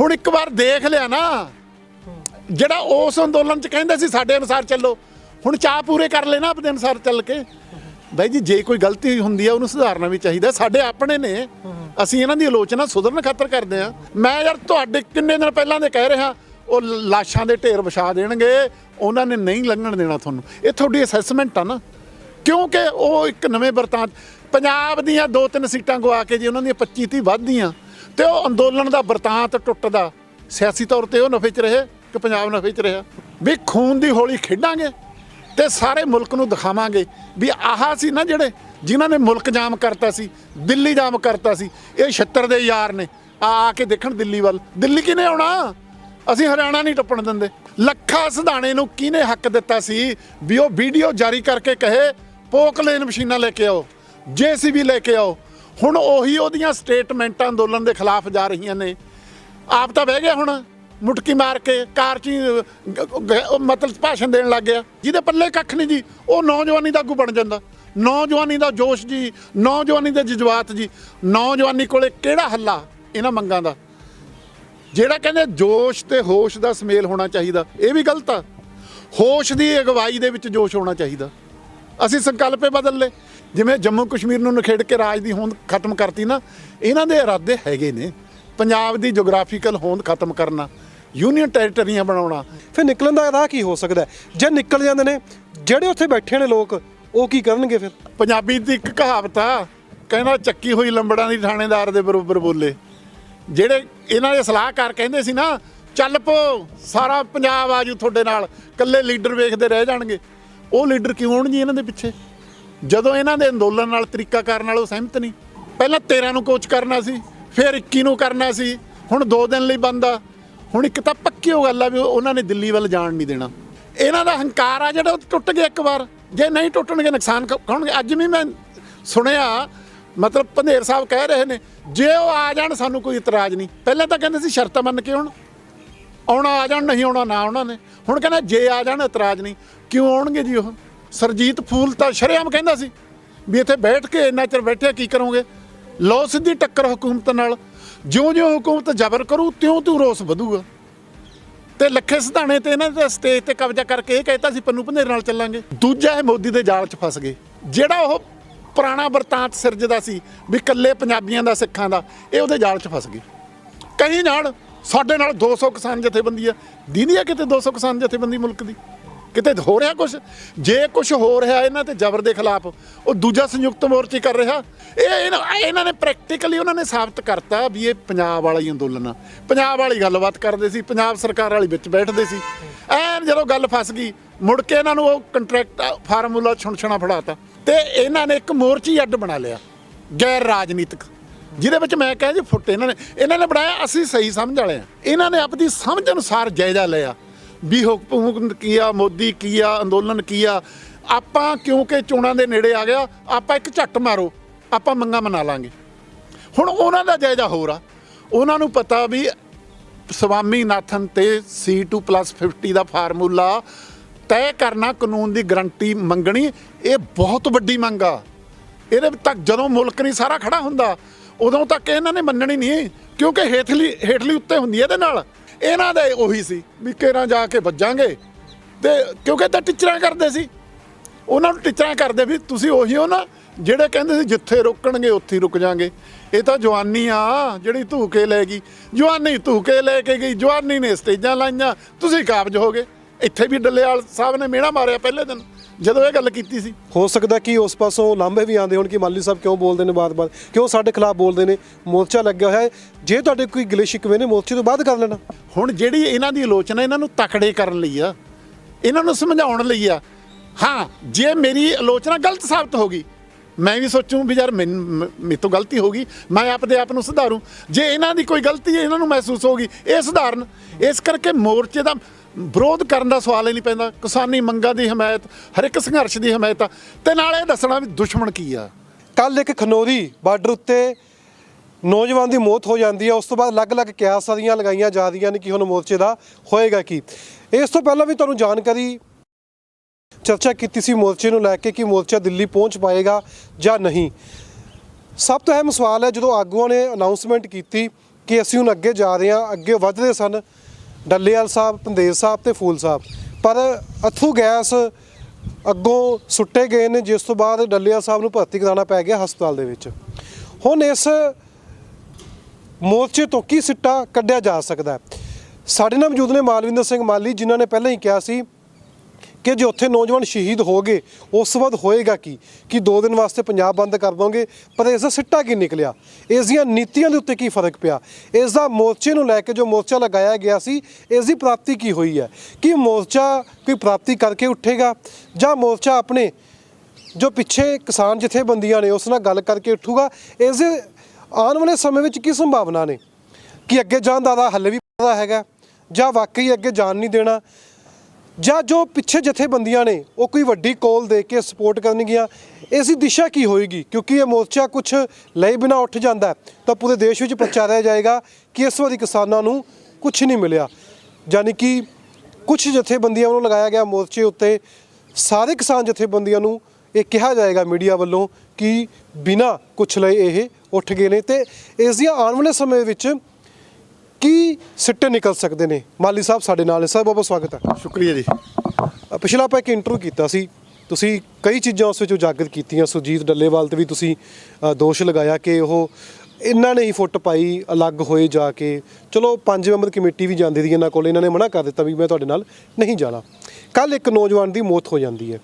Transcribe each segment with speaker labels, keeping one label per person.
Speaker 1: ਹੁਣ ਇੱਕ ਵਾਰ ਦੇਖ ਲਿਆ ਨਾ। ਜਿਹੜਾ ਉਸ ਅੰਦੋਲਨ ਚ ਕਹਿੰਦੇ ਸੀ, ਸਾਡੇ ਅਨੁਸਾਰ ਚੱਲੋ। ਹੁਣ ਚਾਹ ਪੂਰੇ ਕਰ ਲੈਣਾ ਆਪਣੇ ਅਨੁਸਾਰ ਚੱਲ ਕੇ। ਬਾਈ ਜੀ, ਜੇ ਕੋਈ ਗਲਤੀ ਹੁੰਦੀ ਆ, ਉਹਨੂੰ ਸੁਧਾਰਨਾ ਵੀ ਚਾਹੀਦਾ। ਸਾਡੇ ਆਪਣੇ ਨੇ। ਅਸੀਂ ਇਹਨਾਂ ਦੀ ਆਲੋਚਨਾ ਸੁਧਰਨ ਖਾਤਰ ਕਰਦੇ ਆ। ਮੈਂ ਯਾਰ ਤੁਹਾਡੇ ਕਿੰਨੇ ਦਿਨ ਪਹਿਲਾਂ ਦੇ ਕਹਿ ਰਿਹਾ, ਉਹ ਲਾਸ਼ਾਂ ਦੇ ਢੇਰ ਵਿਛਾ ਦੇਣਗੇ। ਉਹਨਾਂ ਨੇ ਨਹੀਂ ਲੰਘਣ ਦੇਣਾ ਤੁਹਾਨੂੰ। ਇਹ ਤੁਹਾਡੀ ਅਸੈਸਮੈਂਟ ਆ ਨਾ। ਕਿਉਂਕਿ ਉਹ ਇੱਕ ਨਵੇਂ ਵਰਤਾਂਤ ਪੰਜਾਬ ਦੀਆਂ ਦੋ ਤਿੰਨ ਸੀਟਾਂ ਗਵਾ ਕੇ ਜੇ ਉਹਨਾਂ ਦੀਆਂ 25 30 ਵੱਧਦੀਆਂ ਤੇ ਉਹ ਅੰਦੋਲਨ ਦਾ ਵਰਤਾਂਤ ਟੁੱਟਦਾ, ਸਿਆਸੀ ਤੌਰ ਤੇ ਉਹ ਨਫੇ 'ਚ ਰਹੇ ਕਿ ਪੰਜਾਬ ਨਫੇ 'ਚ ਰਿਹਾ। ਵੀ ਖੂਨ ਦੀ ਹੋਲੀ ਖੇਡਾਂਗੇ ਤੇ ਸਾਰੇ ਮੁਲਕ ਨੂੰ ਦਿਖਾਵਾਂਗੇ ਵੀ ਆਹਾ ਸੀ ਨਾ ਜਿਹੜੇ ਜਿਨ੍ਹਾਂ ਨੇ ਮੁਲਕ ਜਾਮ ਕਰਤਾ ਸੀ, ਦਿੱਲੀ ਜਾਮ ਕਰਤਾ ਸੀ, ਇਹ 76 ਦੇ ਯਾਰ ਨੇ। ਆ ਆ ਕੇ ਦੇਖਣ ਦਿੱਲੀ ਵੱਲ। ਦਿੱਲੀ ਕਿਨੇ ਆਉਣਾ? ਅਸੀਂ ਹਰਿਆਣਾ ਨਹੀਂ ਟੱਪਣ ਦਿੰਦੇ। ਲੱਖਾ ਸਿਧਾਣੇ ਨੂੰ ਕਿਹਨੇ ਹੱਕ ਦਿੱਤਾ ਸੀ ਵੀ ਉਹ ਵੀਡੀਓ ਜਾਰੀ ਕਰਕੇ ਕਹੇ, ਪੋਕਲੇਨ ਮਸ਼ੀਨਾਂ ਲੈ ਕੇ ਆਓ, ਜੀਸੀਬੀ ਲੈ ਕੇ ਆਓ। ਹੁਣ ਉਹੀ ਉਹਦੀਆਂ ਸਟੇਟਮੈਂਟਾਂ ਅੰਦੋਲਨ ਦੇ ਖਿਲਾਫ ਜਾ ਰਹੀਆਂ ਨੇ। ਆਪ ਤਾਂ ਬਹਿ ਗਿਆ ਹੁਣ ਮੁਟਕੀ ਮਾਰ ਕੇ ਕਾਰ 'ਚ ਹੀ, ਮਤਲਬ ਭਾਸ਼ਣ ਦੇਣ ਲੱਗ ਗਿਆ। ਜਿਹਦੇ ਪੱਲੇ ਕੱਖ ਨਹੀਂ ਜੀ ਉਹ ਨੌਜਵਾਨੀ ਦਾ ਆਗੂ ਬਣ ਜਾਂਦਾ। ਨੌਜਵਾਨੀ ਦਾ ਜੋਸ਼ ਜੀ ਨੌਜਵਾਨੀ ਦੇ ਜਜ਼ਬਾਤ ਜੀ ਨੌਜਵਾਨੀ ਕੋਲੇ ਕਿਹੜਾ ਹੱਲਾ ਇਹਨਾਂ ਮੰਗਾਂ ਦਾ? ਜਿਹੜਾ ਕਹਿੰਦੇ ਜੋਸ਼ ਤੇ ਹੋਸ਼ ਦਾ ਸਮੇਲ ਹੋਣਾ ਚਾਹੀਦਾ ਇਹ ਵੀ ਗਲਤ ਆ। ਹੋਸ਼ ਦੀ ਅਗਵਾਈ ਦੇ ਵਿੱਚ ਜੋਸ਼ ਹੋਣਾ ਚਾਹੀਦਾ। ਅਸੀਂ ਸੰਕਲਪੇ ਬਦਲ ਲਏ। ਜਿਵੇਂ ਜੰਮੂ ਕਸ਼ਮੀਰ ਨੂੰ ਨਿਖੇੜ ਕੇ ਰਾਜ ਦੀ ਹੋਂਦ ਖਤਮ ਕਰਤੀ ਨਾ, ਇਹਨਾਂ ਦੇ ਇਰਾਦੇ ਹੈਗੇ ਨੇ। ਪੰਜਾਬ ਦੀ ਜੀਓਗ੍ਰਾਫੀਕਲ ਹੋਂਦ ਖਤਮ ਕਰਨਾ ਯੂਨੀਅਨ ਟੈਰੀਟਰੀਆਂ ਬਣਾਉਣਾ।
Speaker 2: ਫਿਰ ਨਿਕਲਣ ਦਾ ਰਾਹ ਕੀ ਹੋ ਸਕਦਾ ਜੇ ਨਿਕਲ ਜਾਂਦੇ ਨੇ, ਜਿਹੜੇ ਉੱਥੇ ਬੈਠੇ ਨੇ ਲੋਕ, ਉਹ ਕੀ ਕਰਨਗੇ ਫਿਰ?
Speaker 1: ਪੰਜਾਬੀ ਦੀ ਇੱਕ ਕਹਾਵਤ ਆ, ਕਹਿੰਦਾ ਚੱਕੀ ਹੋਈ ਲੰਬੜਾਂ ਦੀ ਥਾਣੇਦਾਰ ਦੇ ਬਰੋਬਰ ਬੋਲੇ। ਜਿਹੜੇ ਇਹਨਾਂ ਦੇ ਸਲਾਹਕਾਰ ਕਹਿੰਦੇ ਸੀ ਨਾ, ਚੱਲ ਪੋ, ਸਾਰਾ ਪੰਜਾਬ ਆਜੂ ਤੁਹਾਡੇ ਨਾਲ ਕੱਲੇ ਲੀਡਰ ਵੇਖਦੇ ਰਹਿ ਜਾਣਗੇ। ਉਹ ਲੀਡਰ ਕਿਉਂ ਹੋਣ ਜੀ ਇਹਨਾਂ ਦੇ ਪਿੱਛੇ? ਜਦੋਂ ਇਹਨਾਂ ਦੇ ਅੰਦੋਲਨ ਨਾਲ ਤਰੀਕਾ ਕਰਨ ਨਾਲ ਉਹ ਸਹਿਮਤ ਨਹੀਂ। ਪਹਿਲਾਂ 13 ਨੂੰ ਕੋਚ ਕਰਨਾ ਸੀ, ਫਿਰ 21 ਨੂੰ ਕਰਨਾ ਸੀ, ਹੁਣ 2 ਦਿਨ ਲਈ ਬੰਦਾ ਹੁਣ ਇੱਕ ਤਾਂ ਪੱਕੀ ਉਹ ਗੱਲ ਆ ਵੀ ਉਹਨਾਂ ਨੇ ਦਿੱਲੀ ਵੱਲ ਜਾਣ ਨਹੀਂ ਦੇਣਾ। ਇਹਨਾਂ ਦਾ ਹੰਕਾਰ ਆ ਜਿਹੜਾ ਉਹ ਟੁੱਟ ਗਿਆ ਇੱਕ ਵਾਰ। ਜੇ ਨਹੀਂ ਟੁੱਟਣਗੇ ਨੁਕਸਾਨ ਕ- ਹੋਣਗੇ ਅੱਜ ਵੀ ਮੈਂ ਸੁਣਿਆ, ਮਤਲਬ ਪੰਧੇਰ ਸਾਹਿਬ ਕਹਿ ਰਹੇ ਨੇ, ਜੇ ਉਹ ਆ ਜਾਣ ਸਾਨੂੰ ਕੋਈ ਇਤਰਾਜ਼ ਨਹੀਂ। ਪਹਿਲਾਂ ਤਾਂ ਕਹਿੰਦੇ ਸੀ ਸ਼ਰਤਾਂ ਮੰਨ ਕੇ ਆਉਣ। ਆਉਣਾ ਆ ਜਾਣ, ਨਹੀਂ ਆਉਣਾ ਨਾ ਉਹਨਾਂ ਨੇ। ਹੁਣ ਕਹਿੰਦਾ ਜੇ ਆ ਜਾਣ, ਇਤਰਾਜ਼ ਨਹੀਂ। ਕਿਉਂ ਆਉਣਗੇ ਜੀ ਉਹ? ਸਰਜੀਤ ਫੂਲ ਤਾਂ ਸ਼ਰੇਆਮ ਕਹਿੰਦਾ ਸੀ ਵੀ ਇੱਥੇ ਬੈਠ ਕੇ ਇੰਨਾ ਚਿਰ ਬੈਠਿਆ ਕੀ ਕਰੋਗੇ? ਲੋ ਸਿੱਧੀ ਟੱਕਰ ਹਕੂਮਤ ਨਾਲ। ਜਿਉਂ-ਜਿਉਂ ਹਕੂਮਤ ਜ਼ਬਰ ਕਰੂ, ਤਿਉਂ-ਤਿਉਂ ਰੋਸ ਵਧੂਗਾ। ਤੇ ਲੱਖੇ ਸਿਧਾਣੇ ਤੇ ਇਹਨਾਂ ਦੇ ਸਟੇਜ ਤੇ ਕਬਜ਼ਾ ਕਰਕੇ ਇਹ ਕਹਿਤਾ ਸੀ, ਪੰਨੂ ਪੰਨੇਰ ਨਾਲ ਚੱਲਾਂਗੇ। ਦੂਜਾ ਇਹ ਮੋਦੀ ਦੇ ਜਾਲ 'ਚ ਫਸ ਗਏ। ਜਿਹੜਾ ਉਹ ਪੁਰਾਣਾ ਵਰਤਾਂਤ ਸਿਰਜਦਾ ਸੀ, ਵੀ ਕੱਲੇ ਪੰਜਾਬੀਆਂ ਦਾ, ਸਿੱਖਾਂ ਦਾ, ਇਹ ਉਹਦੇ ਜਾਲ 'ਚ ਫਸ ਗਏ। ਕਹੀਂ ਨਾਲ, ਸਾਡੇ ਨਾਲ 200 ਕਿਸਾਨ ਜਥੇਬੰਦੀ ਆ। ਦੀਦੀ ਆ ਕਿਤੇ 200 ਕਿਸਾਨ ਜਥੇਬੰਦੀ ਮੁਲਕ ਦੀ? ਕਿਤੇ ਹੋ ਰਿਹਾ ਕੁਝ ਜੇ ਕੁਝ ਹੋ ਰਿਹਾ ਇਹਨਾਂ ਤੇ ਜ਼ਬਰ ਦੇ ਖਿਲਾਫ, ਉਹ ਦੂਜਾ ਸੰਯੁਕਤ ਮੋਰਚੇ ਕਰ ਰਿਹਾ। ਇਹ ਇਹਨਾਂ ਇਹਨਾਂ ਨੇ ਪ੍ਰੈਕਟੀਕਲੀ ਉਹਨਾਂ ਨੇ ਸਾਬਤ ਕਰਤਾ ਵੀ ਇਹ ਪੰਜਾਬ ਵਾਲਾ ਹੀ ਅੰਦੋਲਨ ਆ। ਪੰਜਾਬ ਵਾਲੀ ਗੱਲਬਾਤ ਕਰਦੇ ਸੀ, ਪੰਜਾਬ ਸਰਕਾਰ ਵਾਲੀ ਵਿੱਚ ਬੈਠਦੇ ਸੀ। ਐਨ ਜਦੋਂ ਗੱਲ ਫਸ ਗਈ, ਮੁੜ ਕੇ ਇਹਨਾਂ ਨੂੰ ਉਹ ਕੰਟਰੈਕਟ ਫਾਰਮੂਲਾ ਛੁਣਛਣਾ ਫੜਾਤਾ। ਤੇ ਇਹਨਾਂ ਨੇ ਇੱਕ ਮੋਰਚੀ ਅੱਡ ਬਣਾ ਲਿਆ, ਗੈਰ ਰਾਜਨੀਤਿਕ। ਜਿਹਦੇ ਵਿੱਚ ਮੈਂ ਕਿਹਾ ਜੀ ਫੁੱਟ ਇਹਨਾਂ ਨੇ ਇਹਨਾਂ ਨੇ ਬਣਾਇਆ, ਅਸੀਂ ਸਹੀ ਸਮਝ ਵਾਲੇ ਆ। ਇਹਨਾਂ ਨੇ ਆਪਣੀ ਸਮਝ ਅਨੁਸਾਰ ਜਾਇਜ਼ਾ ਲਿਆ। ਵੀ ਹੁਕਮ ਹੁਕਮ ਕੀ ਆ ਮੋਦੀ ਕੀ ਆ ਅੰਦੋਲਨ ਕੀ ਆ ਆਪਾਂ ਕਿਉਂਕਿ ਚੋਣਾਂ ਦੇ ਨੇੜੇ ਆ ਗਿਆ, ਆਪਾਂ ਇੱਕ ਝੱਟ ਮਾਰੋ, ਆਪਾਂ ਮੰਗਾ ਮਨਾ ਲਾਂਗੇ। ਹੁਣ ਉਹਨਾਂ ਦਾ ਜਾਇਜ਼ਾ ਹੋਰ ਆ। ਉਹਨਾਂ ਨੂੰ ਪਤਾ ਵੀ ਸਵਾਮੀ ਨਾਥਨ ਤੇ C2+50 ਦਾ ਫਾਰਮੂਲਾ ਤੈਅ ਕਰਨਾ, ਕਾਨੂੰਨ ਦੀ ਗਰੰਟੀ ਮੰਗਣੀ, ਇਹ ਬਹੁਤ ਵੱਡੀ ਮੰਗ ਆ। ਇਹਦੇ ਤੱਕ ਜਦੋਂ ਮੁਲਕ ਨਹੀਂ ਸਾਰਾ ਖੜਾ ਹੁੰਦਾ, ਉਦੋਂ ਤੱਕ ਇਹਨਾਂ ਨੇ ਮੰਨਣੀ ਨਹੀਂ, ਕਿਉਂਕਿ ਹੇਠਲੀ ਹੇਠਲੀ ਉੱਤੇ ਹੁੰਦੀ ਹੈ ਇਹਦੇ ਨਾਲ। ਇਹਨਾਂ ਦਾ ਉਹੀ ਸੀ ਵੀ ਕੇਰਾਂ ਜਾ ਕੇ ਵੱਜਾਂਗੇ। ਤੇ ਕਿਉਂਕਿ ਤਾਂ ਟੀਚਰਾਂ ਕਰਦੇ ਸੀ। ਉਹਨਾਂ ਨੂੰ ਟੀਚਰਾਂ ਕਰਦੇ ਵੀ ਤੁਸੀਂ ਉਹੀ ਹੋ ਨਾ, ਜਿਹੜੇ ਕਹਿੰਦੇ ਸੀ ਜਿੱਥੇ ਰੁਕਣਗੇ ਉੱਥੇ ਹੀ ਰੁਕ ਜਾਾਂਗੇ। ਇਹ ਤਾਂ ਜਵਾਨੀ ਆ, ਜਿਹੜੀ ਧੂਕੇ ਲੈ ਗਈ। ਜਵਾਨੀ ਧੂਕੇ ਲੈ ਕੇ ਗਈ, ਜਵਾਨੀ ਨੇ ਸਟੇਜਾਂ ਲਾਈਆਂ, ਤੁਸੀਂ ਕਾਬਜ ਹੋ ਗਏ ਇੱਥੇ ਵੀ ਡੱਲੇਵਾਲ ਸਾਹਿਬ ਨੇ ਮਿਹਣਾ ਮਾਰਿਆ ਪਹਿਲੇ ਦਿਨ। ਜਦੋਂ ਇਹ ਗੱਲ ਕੀਤੀ ਸੀ।
Speaker 2: ਹੋ ਸਕਦਾ ਕਿ ਉਸ ਪਾਸੋਂ ਲਾਂਭੇ ਵੀ ਆਉਂਦੇ ਹੋਣ ਕਿ ਮਾਲੀ ਸਾਹਿਬ ਕਿਉਂ ਬੋਲਦੇ ਨੇ ਬਾਤ-ਬਾਤ? ਕਿਉਂ ਸਾਡੇ ਖਿਲਾਫ ਬੋਲਦੇ ਨੇ? ਮੋਰਚਾ ਲੱਗਿਆ ਹੋਇਆ ਹੈ। ਜੇ ਤੁਹਾਡੇ ਕੋਈ ਗਿਲੇ ਸ਼ਿਕਵੇ ਨੇ ਮੋਰਚੇ ਤੋਂ ਬਾਅਦ ਕਰ ਲੈਣਾ।
Speaker 1: ਹੁਣ ਜਿਹੜੀ ਇਹਨਾਂ ਦੀ ਆਲੋਚਨਾ ਇਹਨਾਂ ਨੂੰ ਤਕੜੇ ਕਰਨ ਲਈ ਆ ਇਹਨਾਂ ਨੂੰ ਸਮਝਾਉਣ ਲਈ ਆ ਹਾਂ ਜੇ ਮੇਰੀ ਆਲੋਚਨਾ ਗਲਤ ਸਾਬਤ ਹੋ ਗਈ ਮੈਂ ਵੀ ਸੋਚੂੰ ਵੀ ਯਾਰ ਮੈਨ- ਮੇਰੇ ਤੋਂ ਗਲਤੀ ਹੋ ਗਈ ਮੈਂ ਆਪਦੇ ਆਪ ਨੂੰ ਸੁਧਾਰੂੰ। ਜੇ ਇਹਨਾਂ ਦੀ ਕੋਈ ਗਲਤੀ ਹੈ ਇਹਨਾਂ ਨੂੰ ਮਹਿਸੂਸ ਹੋਗੀ ਇਹ ਸੁਧਾਰਨ। ਇਸ ਕਰਕੇ ਮੋਰਚੇ ਦਾ ਵਿਰੋਧ ਕਰਨ ਦਾ ਸਵਾਲ ਹੀ ਨਹੀਂ ਪੈਂਦਾ। ਕਿਸਾਨੀ ਮੰਗਾਂ ਦੀ ਹਮਾਇਤ, ਹਰ ਇੱਕ ਸੰਘਰਸ਼ ਦੀ ਹਮਾਇਤ ਆ। ਤੇ ਨਾਲ ਇਹ ਦੱਸਣਾ ਵੀ ਦੁਸ਼ਮਣ ਕੀ ਆ।
Speaker 2: ਕੱਲ ਇੱਕ ਖਨੋਰੀ ਬਾਰਡਰ ਉੱਤੇ ਨੌਜਵਾਨ ਦੀ ਮੌਤ ਹੋ ਜਾਂਦੀ ਹੈ ਉਸ ਤੋਂ ਬਾਅਦ ਅਲੱਗ-ਅਲੱਗ ਕਿਆਸਾਂ ਦੀਆਂ ਲਗਾਈਆਂ ਜਾ ਰਹੀਆਂ ਨੇ ਕਿ ਹੁਣ ਮੋਰਚੇ ਦਾ ਹੋਏਗਾ ਕੀ। ਇਸ ਤੋਂ ਪਹਿਲਾਂ ਵੀ ਤੁਹਾਨੂੰ ਜਾਣਕਾਰੀ ਚਰਚਾ ਕੀਤੀ ਸੀ ਮੋਰਚੇ ਨੂੰ ਲੈ ਕੇ ਕਿ ਮੋਰਚਾ ਦਿੱਲੀ ਪਹੁੰਚ ਪਾਏਗਾ ਜਾਂ ਨਹੀਂ। ਸਭ ਤੋਂ ਅਹਿਮ ਸਵਾਲ ਹੈ, ਜਦੋਂ ਆਗੂਆਂ ਨੇ ਅਨਾਉਂਸਮੈਂਟ ਕੀਤੀ ਕਿ ਅਸੀਂ ਹੁਣ ਅੱਗੇ ਜਾ ਰਹੇ ਹਾਂ, ਅੱਗੇ ਵਧਦੇ ਸਨ ਡੱਲੇਵਾਲ ਸਾਹਿਬ ਪੰਦੇਰ ਸਾਹਿਬ ਤੇ ਫੂਲ ਸਾਹਿਬ। ਪਰ ਅਥੂ ਗੈਸ ਅੱਗੋਂ ਸੁੱਟੇ ਗਏ ਨੇ, ਜਿਸ ਤੋਂ ਬਾਅਦ ਡੱਲੇਵਾਲ ਸਾਹਿਬ ਨੂੰ ਭਰਤੀ ਕਰਾਉਣਾ ਪੈ ਗਿਆ ਹਸਪਤਾਲ ਦੇ ਵਿੱਚ। ਹੁਣ ਇਸ ਮੋਰਚੇ ਤੋਂ ਕੀ ਸਿੱਟਾ ਕੱਢਿਆ ਜਾ ਸਕਦਾ ਸਾਡੇ ਨਾਲ ਮੌਜੂਦ ਨੇ ਮਾਲਵਿੰਦਰ ਸਿੰਘ ਮਾਲੀ, ਜਿਨ੍ਹਾਂ ਨੇ ਪਹਿਲਾਂ ਹੀ ਕਿਹਾ ਸੀ ਕਿ ਜੇ ਉੱਥੇ ਨੌਜਵਾਨ ਸ਼ਹੀਦ ਹੋ ਗਏ, ਉਸ ਤੋਂ ਬਾਅਦ ਹੋਏਗਾ ਕੀ? ਕਿ ਦੋ ਦਿਨ ਵਾਸਤੇ ਪੰਜਾਬ ਬੰਦ ਕਰ ਦੋਗੇ? ਪਰ ਇਸ ਦਾ ਸਿੱਟਾ ਕੀ ਨਿਕਲਿਆ? ਇਸ ਦੀਆਂ ਨੀਤੀਆਂ ਦੇ ਉੱਤੇ ਕੀ ਫ਼ਰਕ ਪਿਆ? ਇਸ ਦਾ ਮੋਰਚੇ ਨੂੰ ਲੈ ਕੇ ਜੋ ਮੋਰਚਾ ਲਗਾਇਆ ਗਿਆ ਸੀ, ਇਸ ਦੀ ਪ੍ਰਾਪਤੀ ਕੀ ਹੋਈ ਹੈ? ਕੀ ਮੋਰਚਾ ਕੋਈ ਪ੍ਰਾਪਤੀ ਕਰਕੇ ਉੱਠੇਗਾ? ਜਾਂ ਮੋਰਚਾ ਆਪਣੇ ਜੋ ਪਿੱਛੇ ਕਿਸਾਨ ਜਥੇਬੰਦੀਆਂ ਨੇ, ਉਸ ਨਾਲ ਗੱਲ ਕਰਕੇ ਉੱਠੂਗਾ? ਇਸ ਦੇ ਆਉਣ ਵਾਲੇ ਸਮੇਂ ਵਿੱਚ ਕੀ ਸੰਭਾਵਨਾ ਨੇ? ਕਿ ਅੱਗੇ ਜਾਣ ਦਾ ਹੱਲ ਵੀ ਪਤਾ ਹੈਗਾ? ਜਾਂ ਵਾਕਈ ਅੱਗੇ ਜਾਣ ਨਹੀਂ ਦੇਣਾ? ਜਾਂ ਜੋ ਪਿੱਛੇ ਜਥੇਬੰਦੀਆਂ ਨੇ, ਉਹ ਕੋਈ ਵੱਡੀ ਕੋਲ ਦੇ ਕੇ ਸਪੋਰਟ ਕਰਨਗੀਆਂ ਇਸ ਦੀ ਦਿਸ਼ਾ ਕੀ ਹੋਏਗੀ? ਕਿਉਂਕਿ ਇਹ ਮੋਰਚਾ ਕੁਝ ਲਈ ਬਿਨਾ ਉੱਠ ਜਾਂਦਾ ਤਾਂ ਪੂਰੇ ਦੇਸ਼ ਵਿੱਚ ਪ੍ਰਚਾਰਿਆ ਜਾਏਗਾ ਕਿ ਇਸ ਵਾਰੀ ਕਿਸਾਨਾਂ ਨੂੰ ਕੁਝ ਨਹੀਂ ਮਿਲਿਆ। ਯਾਨੀ ਕਿ ਕੁਝ ਜਥੇਬੰਦੀਆਂ ਵੱਲੋਂ ਲਗਾਇਆ ਗਿਆ ਮੋਰਚੇ ਉੱਤੇ, ਸਾਰੇ ਕਿਸਾਨ ਜਥੇਬੰਦੀਆਂ ਨੂੰ ਇਹ ਕਿਹਾ ਜਾਏਗਾ ਮੀਡੀਆ ਵੱਲੋਂ ਕਿ ਬਿਨਾ ਕੁਝ ਲਈ ਇਹ ਉੱਠ ਗਏ ਨੇ। ਤੇ ਇਸ ਦੀਆਂ ਆਉਣ ਵਾਲੇ ਸਮੇਂ ਵਿੱਚ ਕੀ ਸਿੱਟੇ ਨਿਕਲ ਸਕਦੇ ਨੇ? ਮਾਲੀ ਸਾਹਿਬ ਸਾਡੇ ਨਾਲ ਨੇ। ਸਰ ਬਹੁਤ ਬਹੁਤ ਸਵਾਗਤ ਹੈ।
Speaker 1: ਸ਼ੁਕਰੀਆ ਜੀ।
Speaker 2: ਪਿਛਲਾ ਆਪਾਂ ਇੱਕ ਇੰਟਰਵਿਊ ਕੀਤਾ ਸੀ। ਤੁਸੀਂ ਕਈ ਚੀਜ਼ਾਂ ਉਸ ਵਿੱਚ ਉਜਾਗਰ ਕੀਤੀਆਂ। ਸੁਰਜੀਤ ਡੱਲੇਵਾਲ ਤੇ ਵੀ ਤੁਸੀਂ ਦੋਸ਼ ਲਗਾਇਆ ਕਿ ਉਹ ਇਹਨਾਂ ਨੇ ਹੀ ਫੁੱਟ ਪਾਈ ਅਲੱਗ ਹੋਏ ਜਾ ਕੇ। ਚਲੋ ਪੰਜ ਮੈਂਬਰ ਕਮੇਟੀ ਵੀ ਜਾਂਦੀ ਸੀ ਇਹਨਾਂ ਕੋਲ। ਇਹਨਾਂ ਨੇ ਮਨਾ ਕਰ ਦਿੱਤਾ ਵੀ ਮੈਂ ਤੁਹਾਡੇ ਨਾਲ ਨਹੀਂ ਜਾਣਾ। ਕੱਲ ਇੱਕ ਨੌਜਵਾਨ ਦੀ ਮੌਤ ਹੋ ਜਾਂਦੀ ਹੈ।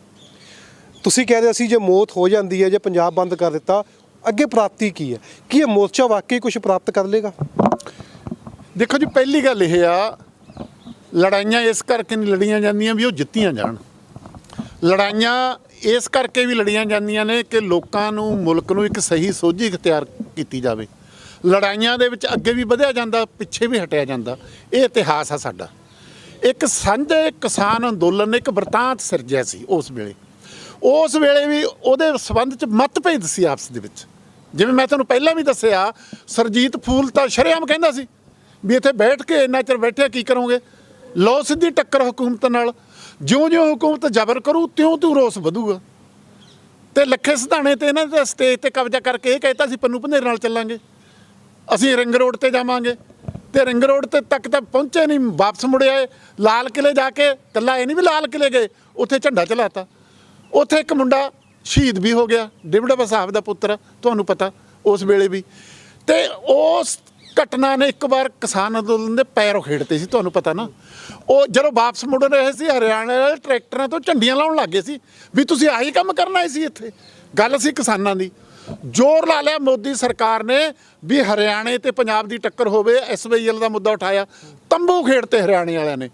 Speaker 2: ਤੁਸੀਂ ਕਹਿ ਰਹੇ ਸੀ ਜੇ ਮੌਤ ਹੋ ਜਾਂਦੀ ਹੈ ਜੇ ਪੰਜਾਬ ਬੰਦ ਕਰ ਦਿੱਤਾ ਅੱਗੇ ਪ੍ਰਾਪਤੀ ਕੀ ਹੈ? ਕੀ ਇਹ ਮੋਰਚਾ ਵਾਕਈ ਕੁਝ ਪ੍ਰਾਪਤ ਕਰ ਲੇਗਾ?
Speaker 1: ਦੇਖੋ ਜੀ, ਪਹਿਲੀ ਗੱਲ ਇਹ ਆ, ਲੜਾਈਆਂ ਇਸ ਕਰਕੇ ਨਹੀਂ ਲੜੀਆਂ ਜਾਂਦੀਆਂ ਵੀ ਉਹ ਜਿੱਤੀਆਂ ਜਾਣ। ਲੜਾਈਆਂ ਇਸ ਕਰਕੇ ਵੀ ਲੜੀਆਂ ਜਾਂਦੀਆਂ ਨੇ ਕਿ ਲੋਕਾਂ ਨੂੰ, ਮੁਲਕ ਨੂੰ ਇੱਕ ਸਹੀ ਸੋਝੀ ਇਖਤਿਆਰ ਕੀਤੀ ਜਾਵੇ। ਲੜਾਈਆਂ ਦੇ ਵਿੱਚ ਅੱਗੇ ਵੀ ਵਧਿਆ ਜਾਂਦਾ, ਪਿੱਛੇ ਵੀ ਹਟਿਆ ਜਾਂਦਾ। ਇਹ ਇਤਿਹਾਸ ਆ ਸਾਡਾ। ਇੱਕ ਸਾਂਝੇ ਕਿਸਾਨ ਅੰਦੋਲਨ ਨੇ ਇੱਕ ਵਰਤਾਂਤ ਸਿਰਜਿਆ ਸੀ ਉਸ ਵੇਲੇ। ਉਸ ਵੇਲੇ ਵੀ ਉਹਦੇ ਸਬੰਧ ਚ ਮਤਭੇਦ ਸੀ ਆਪਸ ਦੇ ਵਿੱਚ। ਜਿਵੇਂ ਮੈਂ ਤੁਹਾਨੂੰ ਪਹਿਲਾਂ ਵੀ ਦੱਸਿਆ, ਸਰਜੀਤ ਫੂਲ ਤਾਂ ਸ਼ਰੇਆਮ ਕਹਿੰਦਾ ਸੀ ਵੀ ਇੱਥੇ ਬੈਠ ਕੇ ਇੰਨਾ ਚਿਰ ਬੈਠਿਆ ਕੀ ਕਰੋਗੇ? ਲੋ ਸਿੱਧੀ ਟੱਕਰ ਹਕੂਮਤ ਨਾਲ। ਜਿਉਂ-ਜਿਉਂ ਹਕੂਮਤ ਜ਼ਬਰ ਕਰੂ, ਤਿਉਂ-ਤਿਉਂ ਰੋਸ ਵਧੂਗਾ। ਤੇ ਲੱਖੇ ਸਿਧਾਣੇ ਤੇ ਇਹਨਾਂ ਦੇ ਸਟੇਜ ਤੇ ਕਬਜ਼ਾ ਕਰਕੇ ਇਹ ਕਹਿਤਾ ਸੀ, ਪੰਨੂ ਪੰਨੇਰ ਨਾਲ ਚੱਲਾਂਗੇ। ਅਸੀਂ ਰਿੰਗ ਰੋਡ ਤੇ ਜਾਵਾਂਗੇ। ਤੇ ਰਿੰਗ ਰੋਡ ਤੇ ਤੱਕ ਤਾਂ ਪਹੁੰਚੇ ਨਹੀਂ, ਵਾਪਸ ਮੁੜੇ ਆਏ। ਲਾਲ ਕਿਲੇ ਜਾ ਕੇ ਕੱਲਾ ਇਹ ਨਹੀਂ ਵੀ ਲਾਲ ਕਿਲੇ ਗਏ, ਉੱਥੇ ਝੰਡਾ ਚਲਾਤਾ। ਉੱਥੇ ਇੱਕ ਮੁੰਡਾ ਸ਼ਹੀਦ ਵੀ ਹੋ ਗਿਆ ਡਿਵੜਾ ਸਾਹਿਬ ਦਾ ਪੁੱਤਰ, ਤੁਹਾਨੂੰ ਪਤਾ, ਉਸ ਵੇਲੇ ਵੀ। ਤੇ ਉਸ ਘਟਨਾ ਨੇ ਇੱਕ ਵਾਰ ਕਿਸਾਨ ਅੰਦੋਲਨ ਦੇ ਪੈਰੋਂ ਉਖੇੜਤੇ ਸੀ, ਤੁਹਾਨੂੰ ਪਤਾ ਨਾ। ਉਹ ਜਦੋਂ ਵਾਪਸ ਮੁੜ ਰਹੇ ਸੀ, ਹਰਿਆਣਾ ਵਾਲੇ ਟਰੈਕਟਰਾਂ ਤੋਂ ਝੰਡੀਆਂ ਲਾਉਣ ਲੱਗੇ ਸੀ, ਵੀ ਤੁਸੀਂ ਆਹੀ ਕੰਮ ਕਰਨਾ ਆਏ ਸੀ ਇੱਥੇ। ਗੱਲ ਸੀ ਕਿਸਾਨਾਂ ਦੀ। ਜ਼ੋਰ ਲਾ ਲਿਆ ਮੋਦੀ ਸਰਕਾਰ ਨੇ ਵੀ ਹਰਿਆਣੇ ਤੇ ਪੰਜਾਬ ਦੀ ਟੱਕਰ ਹੋਵੇ ਐਸਵਾਈਐਲ ਦਾ ਮੁੱਦਾ ਉਠਾਇਆ। ਤੰਬੂ ਖੇਡਤੇ ਹਰਿਆਣੇ ਵਾਲਿਆਂ ਨੇ।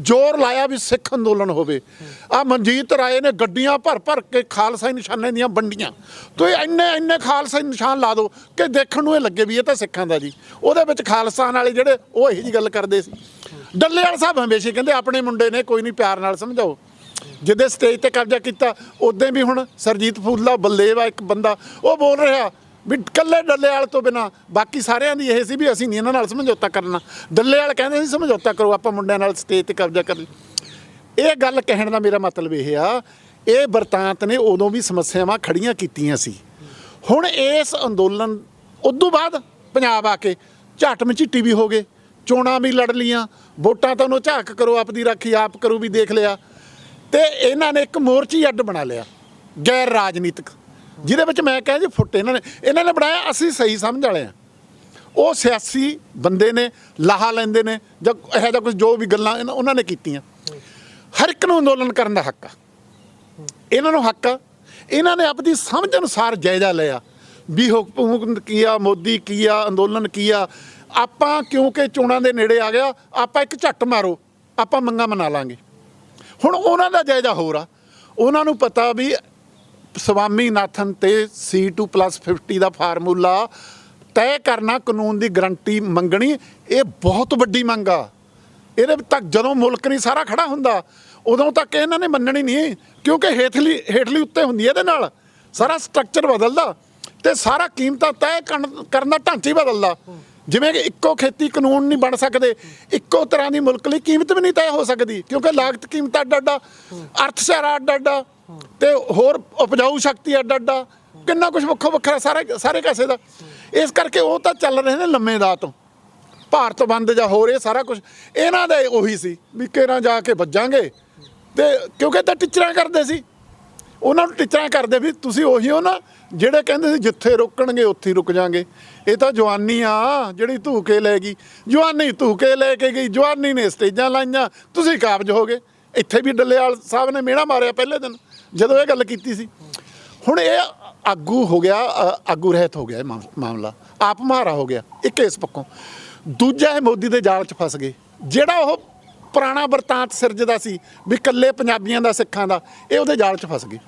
Speaker 1: ਜ਼ੋਰ ਲਾਇਆ ਵੀ ਸਿੱਖ ਅੰਦੋਲਨ ਹੋਵੇ। ਆ ਮਨਜੀਤ ਰਾਏ ਨੇ ਗੱਡੀਆਂ ਭਰ ਭਰ ਕੇ ਖਾਲਸਾਈ ਨਿਸ਼ਾਨੇ ਦੀਆਂ ਵੰਡੀਆਂ। ਤੁਸੀਂ ਇੰਨੇ ਇੰਨੇ ਖਾਲਸਾਈ ਨਿਸ਼ਾਨ ਲਾ ਦਿਓ ਕਿ ਦੇਖਣ ਨੂੰ ਇਹ ਲੱਗੇ ਵੀ ਇਹ ਤਾਂ ਸਿੱਖਾਂ ਦਾ ਜੀ। ਉਹਦੇ ਵਿੱਚ ਖਾਲਸਾਨ ਵਾਲੇ ਜਿਹੜੇ ਉਹ ਇਹੀ ਜੀ ਗੱਲ ਕਰਦੇ ਸੀ। ਡੱਲੇ ਵਾਲੇ ਸਾਹਿਬ ਹਮੇਸ਼ਾ ਕਹਿੰਦੇ ਆਪਣੇ ਮੁੰਡੇ ਨੇ ਕੋਈ ਨਹੀਂ ਪਿਆਰ ਨਾਲ ਸਮਝਾਓ। ਜਿੱਦੇ ਸਟੇਜ ਤੇ ਕਬਜ਼ਾ ਕੀਤਾ ਉਦੋਂ ਵੀ ਹੁਣ ਸਰਜੀਤ ਫੂਲਾ ਬੱਲੇਵਾ ਇੱਕ ਬੰਦਾ, ਉਹ ਬੋਲ ਰਿਹਾ ਵੀ ਕੱਲੇ ਵਾਲ ਤੋਂ ਬਿਨਾ, ਬਾਕੀ ਸਾਰਿਆਂ ਦੀ ਇਹ ਸੀ ਵੀ ਅਸੀਂ ਨਹੀਂ ਇਹਨਾਂ ਨਾਲ ਸਮਝੌਤਾ ਕਰਨਾ। ਡੱਲੇ ਡੱਲੇਵਾਲ ਕਹਿੰਦੇ ਸੀ ਸਮਝੌਤਾ ਕਰੋ, ਆਪਾਂ ਮੁੰਡਿਆਂ ਨਾਲ ਸਟੇਜ ਤੇ ਕਬਜ਼ਾ ਕਰ ਇਹ ਗੱਲ ਕਹਿਣ ਦਾ ਮੇਰਾ ਮਤਲਬ ਇਹ ਆ, ਇਹ ਵਰਤਾਂਤ ਨੇ ਉਦੋਂ ਵੀ ਸਮੱਸਿਆਵਾਂ ਖੜੀਆਂ ਕੀਤੀਆਂ ਸੀ। ਹੁਣ ਇਸ ਅੰਦੋਲਨ, ਉਦੋਂ ਬਾਅਦ ਪੰਜਾਬ ਆ ਕੇ ਝਾਟ ਮਚੀਟੀ ਵੀ ਹੋ ਗਏ। ਚੋਣਾਂ ਵੀ ਲੜ ਲੀਆਂ ਵੋਟਾਂ ਤਾਂ ਉਹਨੂੰ ਝਾਕ ਕਰੋ, ਆਪਦੀ ਰਾਖੀ ਆਪ ਕਰੋ ਵੀ ਦੇਖ ਲਿਆ। ਤੇ ਇਹਨਾਂ ਨੇ ਇੱਕ ਮੋਰਚੀ ਅੱਡ ਬਣਾ ਲਿਆ, ਗੈਰ ਰਾਜਨੀਤਿਕ। ਜਿਹਦੇ ਵਿੱਚ ਮੈਂ ਕਹਾਂ ਜੀ ਫੁੱਟ ਇਹਨਾਂ ਨੇ ਇਹਨਾਂ ਨੇ ਬਣਾਇਆ, ਅਸੀਂ ਸਹੀ ਸਮਝ ਵਾਲੇ ਆ। ਉਹ ਸਿਆਸੀ ਬੰਦੇ ਨੇ, ਲਾਹਾ ਲੈਂਦੇ ਨੇ, ਜਾਂ ਇਹੋ ਜਿਹਾ ਕੁਝ ਜੋ ਵੀ ਗੱਲਾਂ ਉਹਨਾਂ ਨੇ ਕੀਤੀਆਂ। ਹਰ ਇੱਕ ਨੂੰ ਅੰਦੋਲਨ ਕਰਨ ਦਾ ਹੱਕ ਆ। ਇਹਨਾਂ ਨੂੰ ਹੱਕ ਆ। ਇਹਨਾਂ ਨੇ ਆਪਣੀ ਸਮਝ ਅਨੁਸਾਰ ਜਾਇਜ਼ਾ ਲਿਆ। ਵੀ ਹੁਕਮ ਕੀ ਆ, ਮੋਦੀ ਕੀ ਆ, ਅੰਦੋਲਨ ਕੀ ਆ। ਆਪਾਂ ਕਿਉਂਕਿ ਚੋਣਾਂ ਦੇ ਨੇੜੇ ਆ ਗਿਆ, ਆਪਾਂ ਇੱਕ ਝੱਟ ਮਾਰੋ, ਆਪਾਂ ਮੰਗਾ ਮਨਾ ਲਾਂਗੇ। ਹੁਣ ਉਹਨਾਂ ਦਾ ਜਾਇਜ਼ਾ ਹੋਰ ਆ। ਉਹਨਾਂ ਨੂੰ ਪਤਾ ਵੀ ਸਵਾਮੀਨਾਥਨ ਤੇ C2+50 ਦਾ ਫਾਰਮੂਲਾ ਤੈਅ ਕਰਨਾ ਕਾਨੂੰਨ ਦੀ ਗਰੰਟੀ ਮੰਗਣੀ, ਇਹ ਬਹੁਤ ਵੱਡੀ ਮੰਗ ਆ। ਇਹਦੇ ਤੱਕ ਜਦੋਂ ਮੁਲਕ ਨਹੀਂ ਸਾਰਾ ਖੜਾ ਹੁੰਦਾ, ਉਦੋਂ ਤੱਕ ਇਹਨਾਂ ਨੇ ਮੰਨਣੀ ਨਹੀਂ, ਕਿਉਂਕਿ ਹੇਠਲੀ ਹੇਠਲੀ ਉੱਤੇ ਹੁੰਦੀ ਇਹਦੇ ਨਾਲ। ਸਾਰਾ ਸਟਰਕਚਰ ਬਦਲਦਾ ਤੇ ਸਾਰਾ ਕੀਮਤਾਂ ਤੈਅ ਕਰਨ ਦਾ ਢਾਂਚਾ ਹੀ ਬਦਲਦਾ। ਜਿਵੇਂ ਕਿ ਇੱਕੋ ਖੇਤੀ ਕਾਨੂੰਨ ਨਹੀਂ ਬਣ ਸਕਦੇ, ਇੱਕੋ ਤਰ੍ਹਾਂ ਦੀ ਮੁਲਕ ਲਈ ਕੀਮਤ ਵੀ ਨਹੀਂ ਤੈਅ ਹੋ ਸਕਦੀ, ਕਿਉਂਕਿ ਲਾਗਤ ਕੀਮਤ ਅੱਡ ਅੱਡਾ ਆ ਅਰਥਚਾਰਾ ਅੱਡ ਅੱਡਾ ਤੇ ਹੋਰ ਉਪਜਾਊ ਸ਼ਕਤੀ ਅੱਡ ਅੱਡਾ। ਕਿੰਨਾ ਕੁਝ ਵੱਖੋ ਵੱਖਰਾ ਸਾਰੇ ਸਾਰੇ ਕਾਸੇ ਦਾ। ਇਸ ਕਰਕੇ ਉਹ ਤਾਂ ਚੱਲ ਰਹੇ ਨੇ ਲੰਮੇ ਦਾ ਤੋਂ। ਭਾਰਤ ਬੰਦ ਜਾਂ ਹੋਰ ਇਹ ਸਾਰਾ ਕੁਝ ਇਹਨਾਂ ਦਾ ਉਹੀ ਸੀ ਵੀ ਕਿਹੜਾ ਜਾ ਕੇ ਵੱਜਾਂਗੇ। ਤੇ ਕਿਉਂਕਿ ਤਾਂ ਟੀਚਰਾਂ ਕਰਦੇ ਸੀ। ਉਹਨਾਂ ਨੂੰ ਟੀਚਰਾਂ ਕਰਦੇ ਵੀ ਤੁਸੀਂ ਉਹੀ ਹੋ ਨਾ, ਜਿਹੜੇ ਕਹਿੰਦੇ ਸੀ ਜਿੱਥੇ ਰੁਕਣਗੇ ਉੱਥੇ ਹੀ ਰੁਕ ਜਾਾਂਗੇ। ਇਹ ਤਾਂ ਜਵਾਨੀ ਆ, ਜਿਹੜੀ ਧੂਕੇ ਲੈ ਗਈ। ਜਵਾਨੀ ਧੂਕੇ ਲੈ ਕੇ ਗਈ, ਜਵਾਨੀ ਨੇ ਸਟੇਜਾਂ ਲਾਈਆਂ, ਤੁਸੀਂ ਕਾਬਜ ਹੋ ਗਏ ਇੱਥੇ ਵੀ ਡੱਲੇਵਾਲ ਸਾਹਿਬ ਨੇ ਮੇਣਾ ਮਾਰਿਆ ਪਹਿਲੇ ਦਿਨ। ਜਦੋਂ ਇਹ ਗੱਲ ਕੀਤੀ ਸੀ, ਹੁਣ ਇਹ ਆਗੂ ਹੋ ਗਿਆ ਆਗੂ ਰਹਿਤ ਹੋ ਗਿਆ ਇਹ ਮਾਮ- ਮਾਮਲਾ। ਆਪ ਮਹਾਰਾ ਹੋ ਗਿਆ ਇੱਕ ਇਸ ਪੱਖੋਂ ਦੂਜਾ ਇਹ ਮੋਦੀ ਦੇ ਜਾਲ 'ਚ ਫਸ ਗਏ। ਜਿਹੜਾ ਉਹ ਪੁਰਾਣਾ ਵਰਤਾਂਤ ਸਿਰਜਦਾ ਸੀ, ਵੀ ਕੱਲੇ ਪੰਜਾਬੀਆਂ ਦਾ, ਸਿੱਖਾਂ ਦਾ, ਇਹ ਉਹਦੇ ਜਾਲ 'ਚ ਫਸ ਗਏ।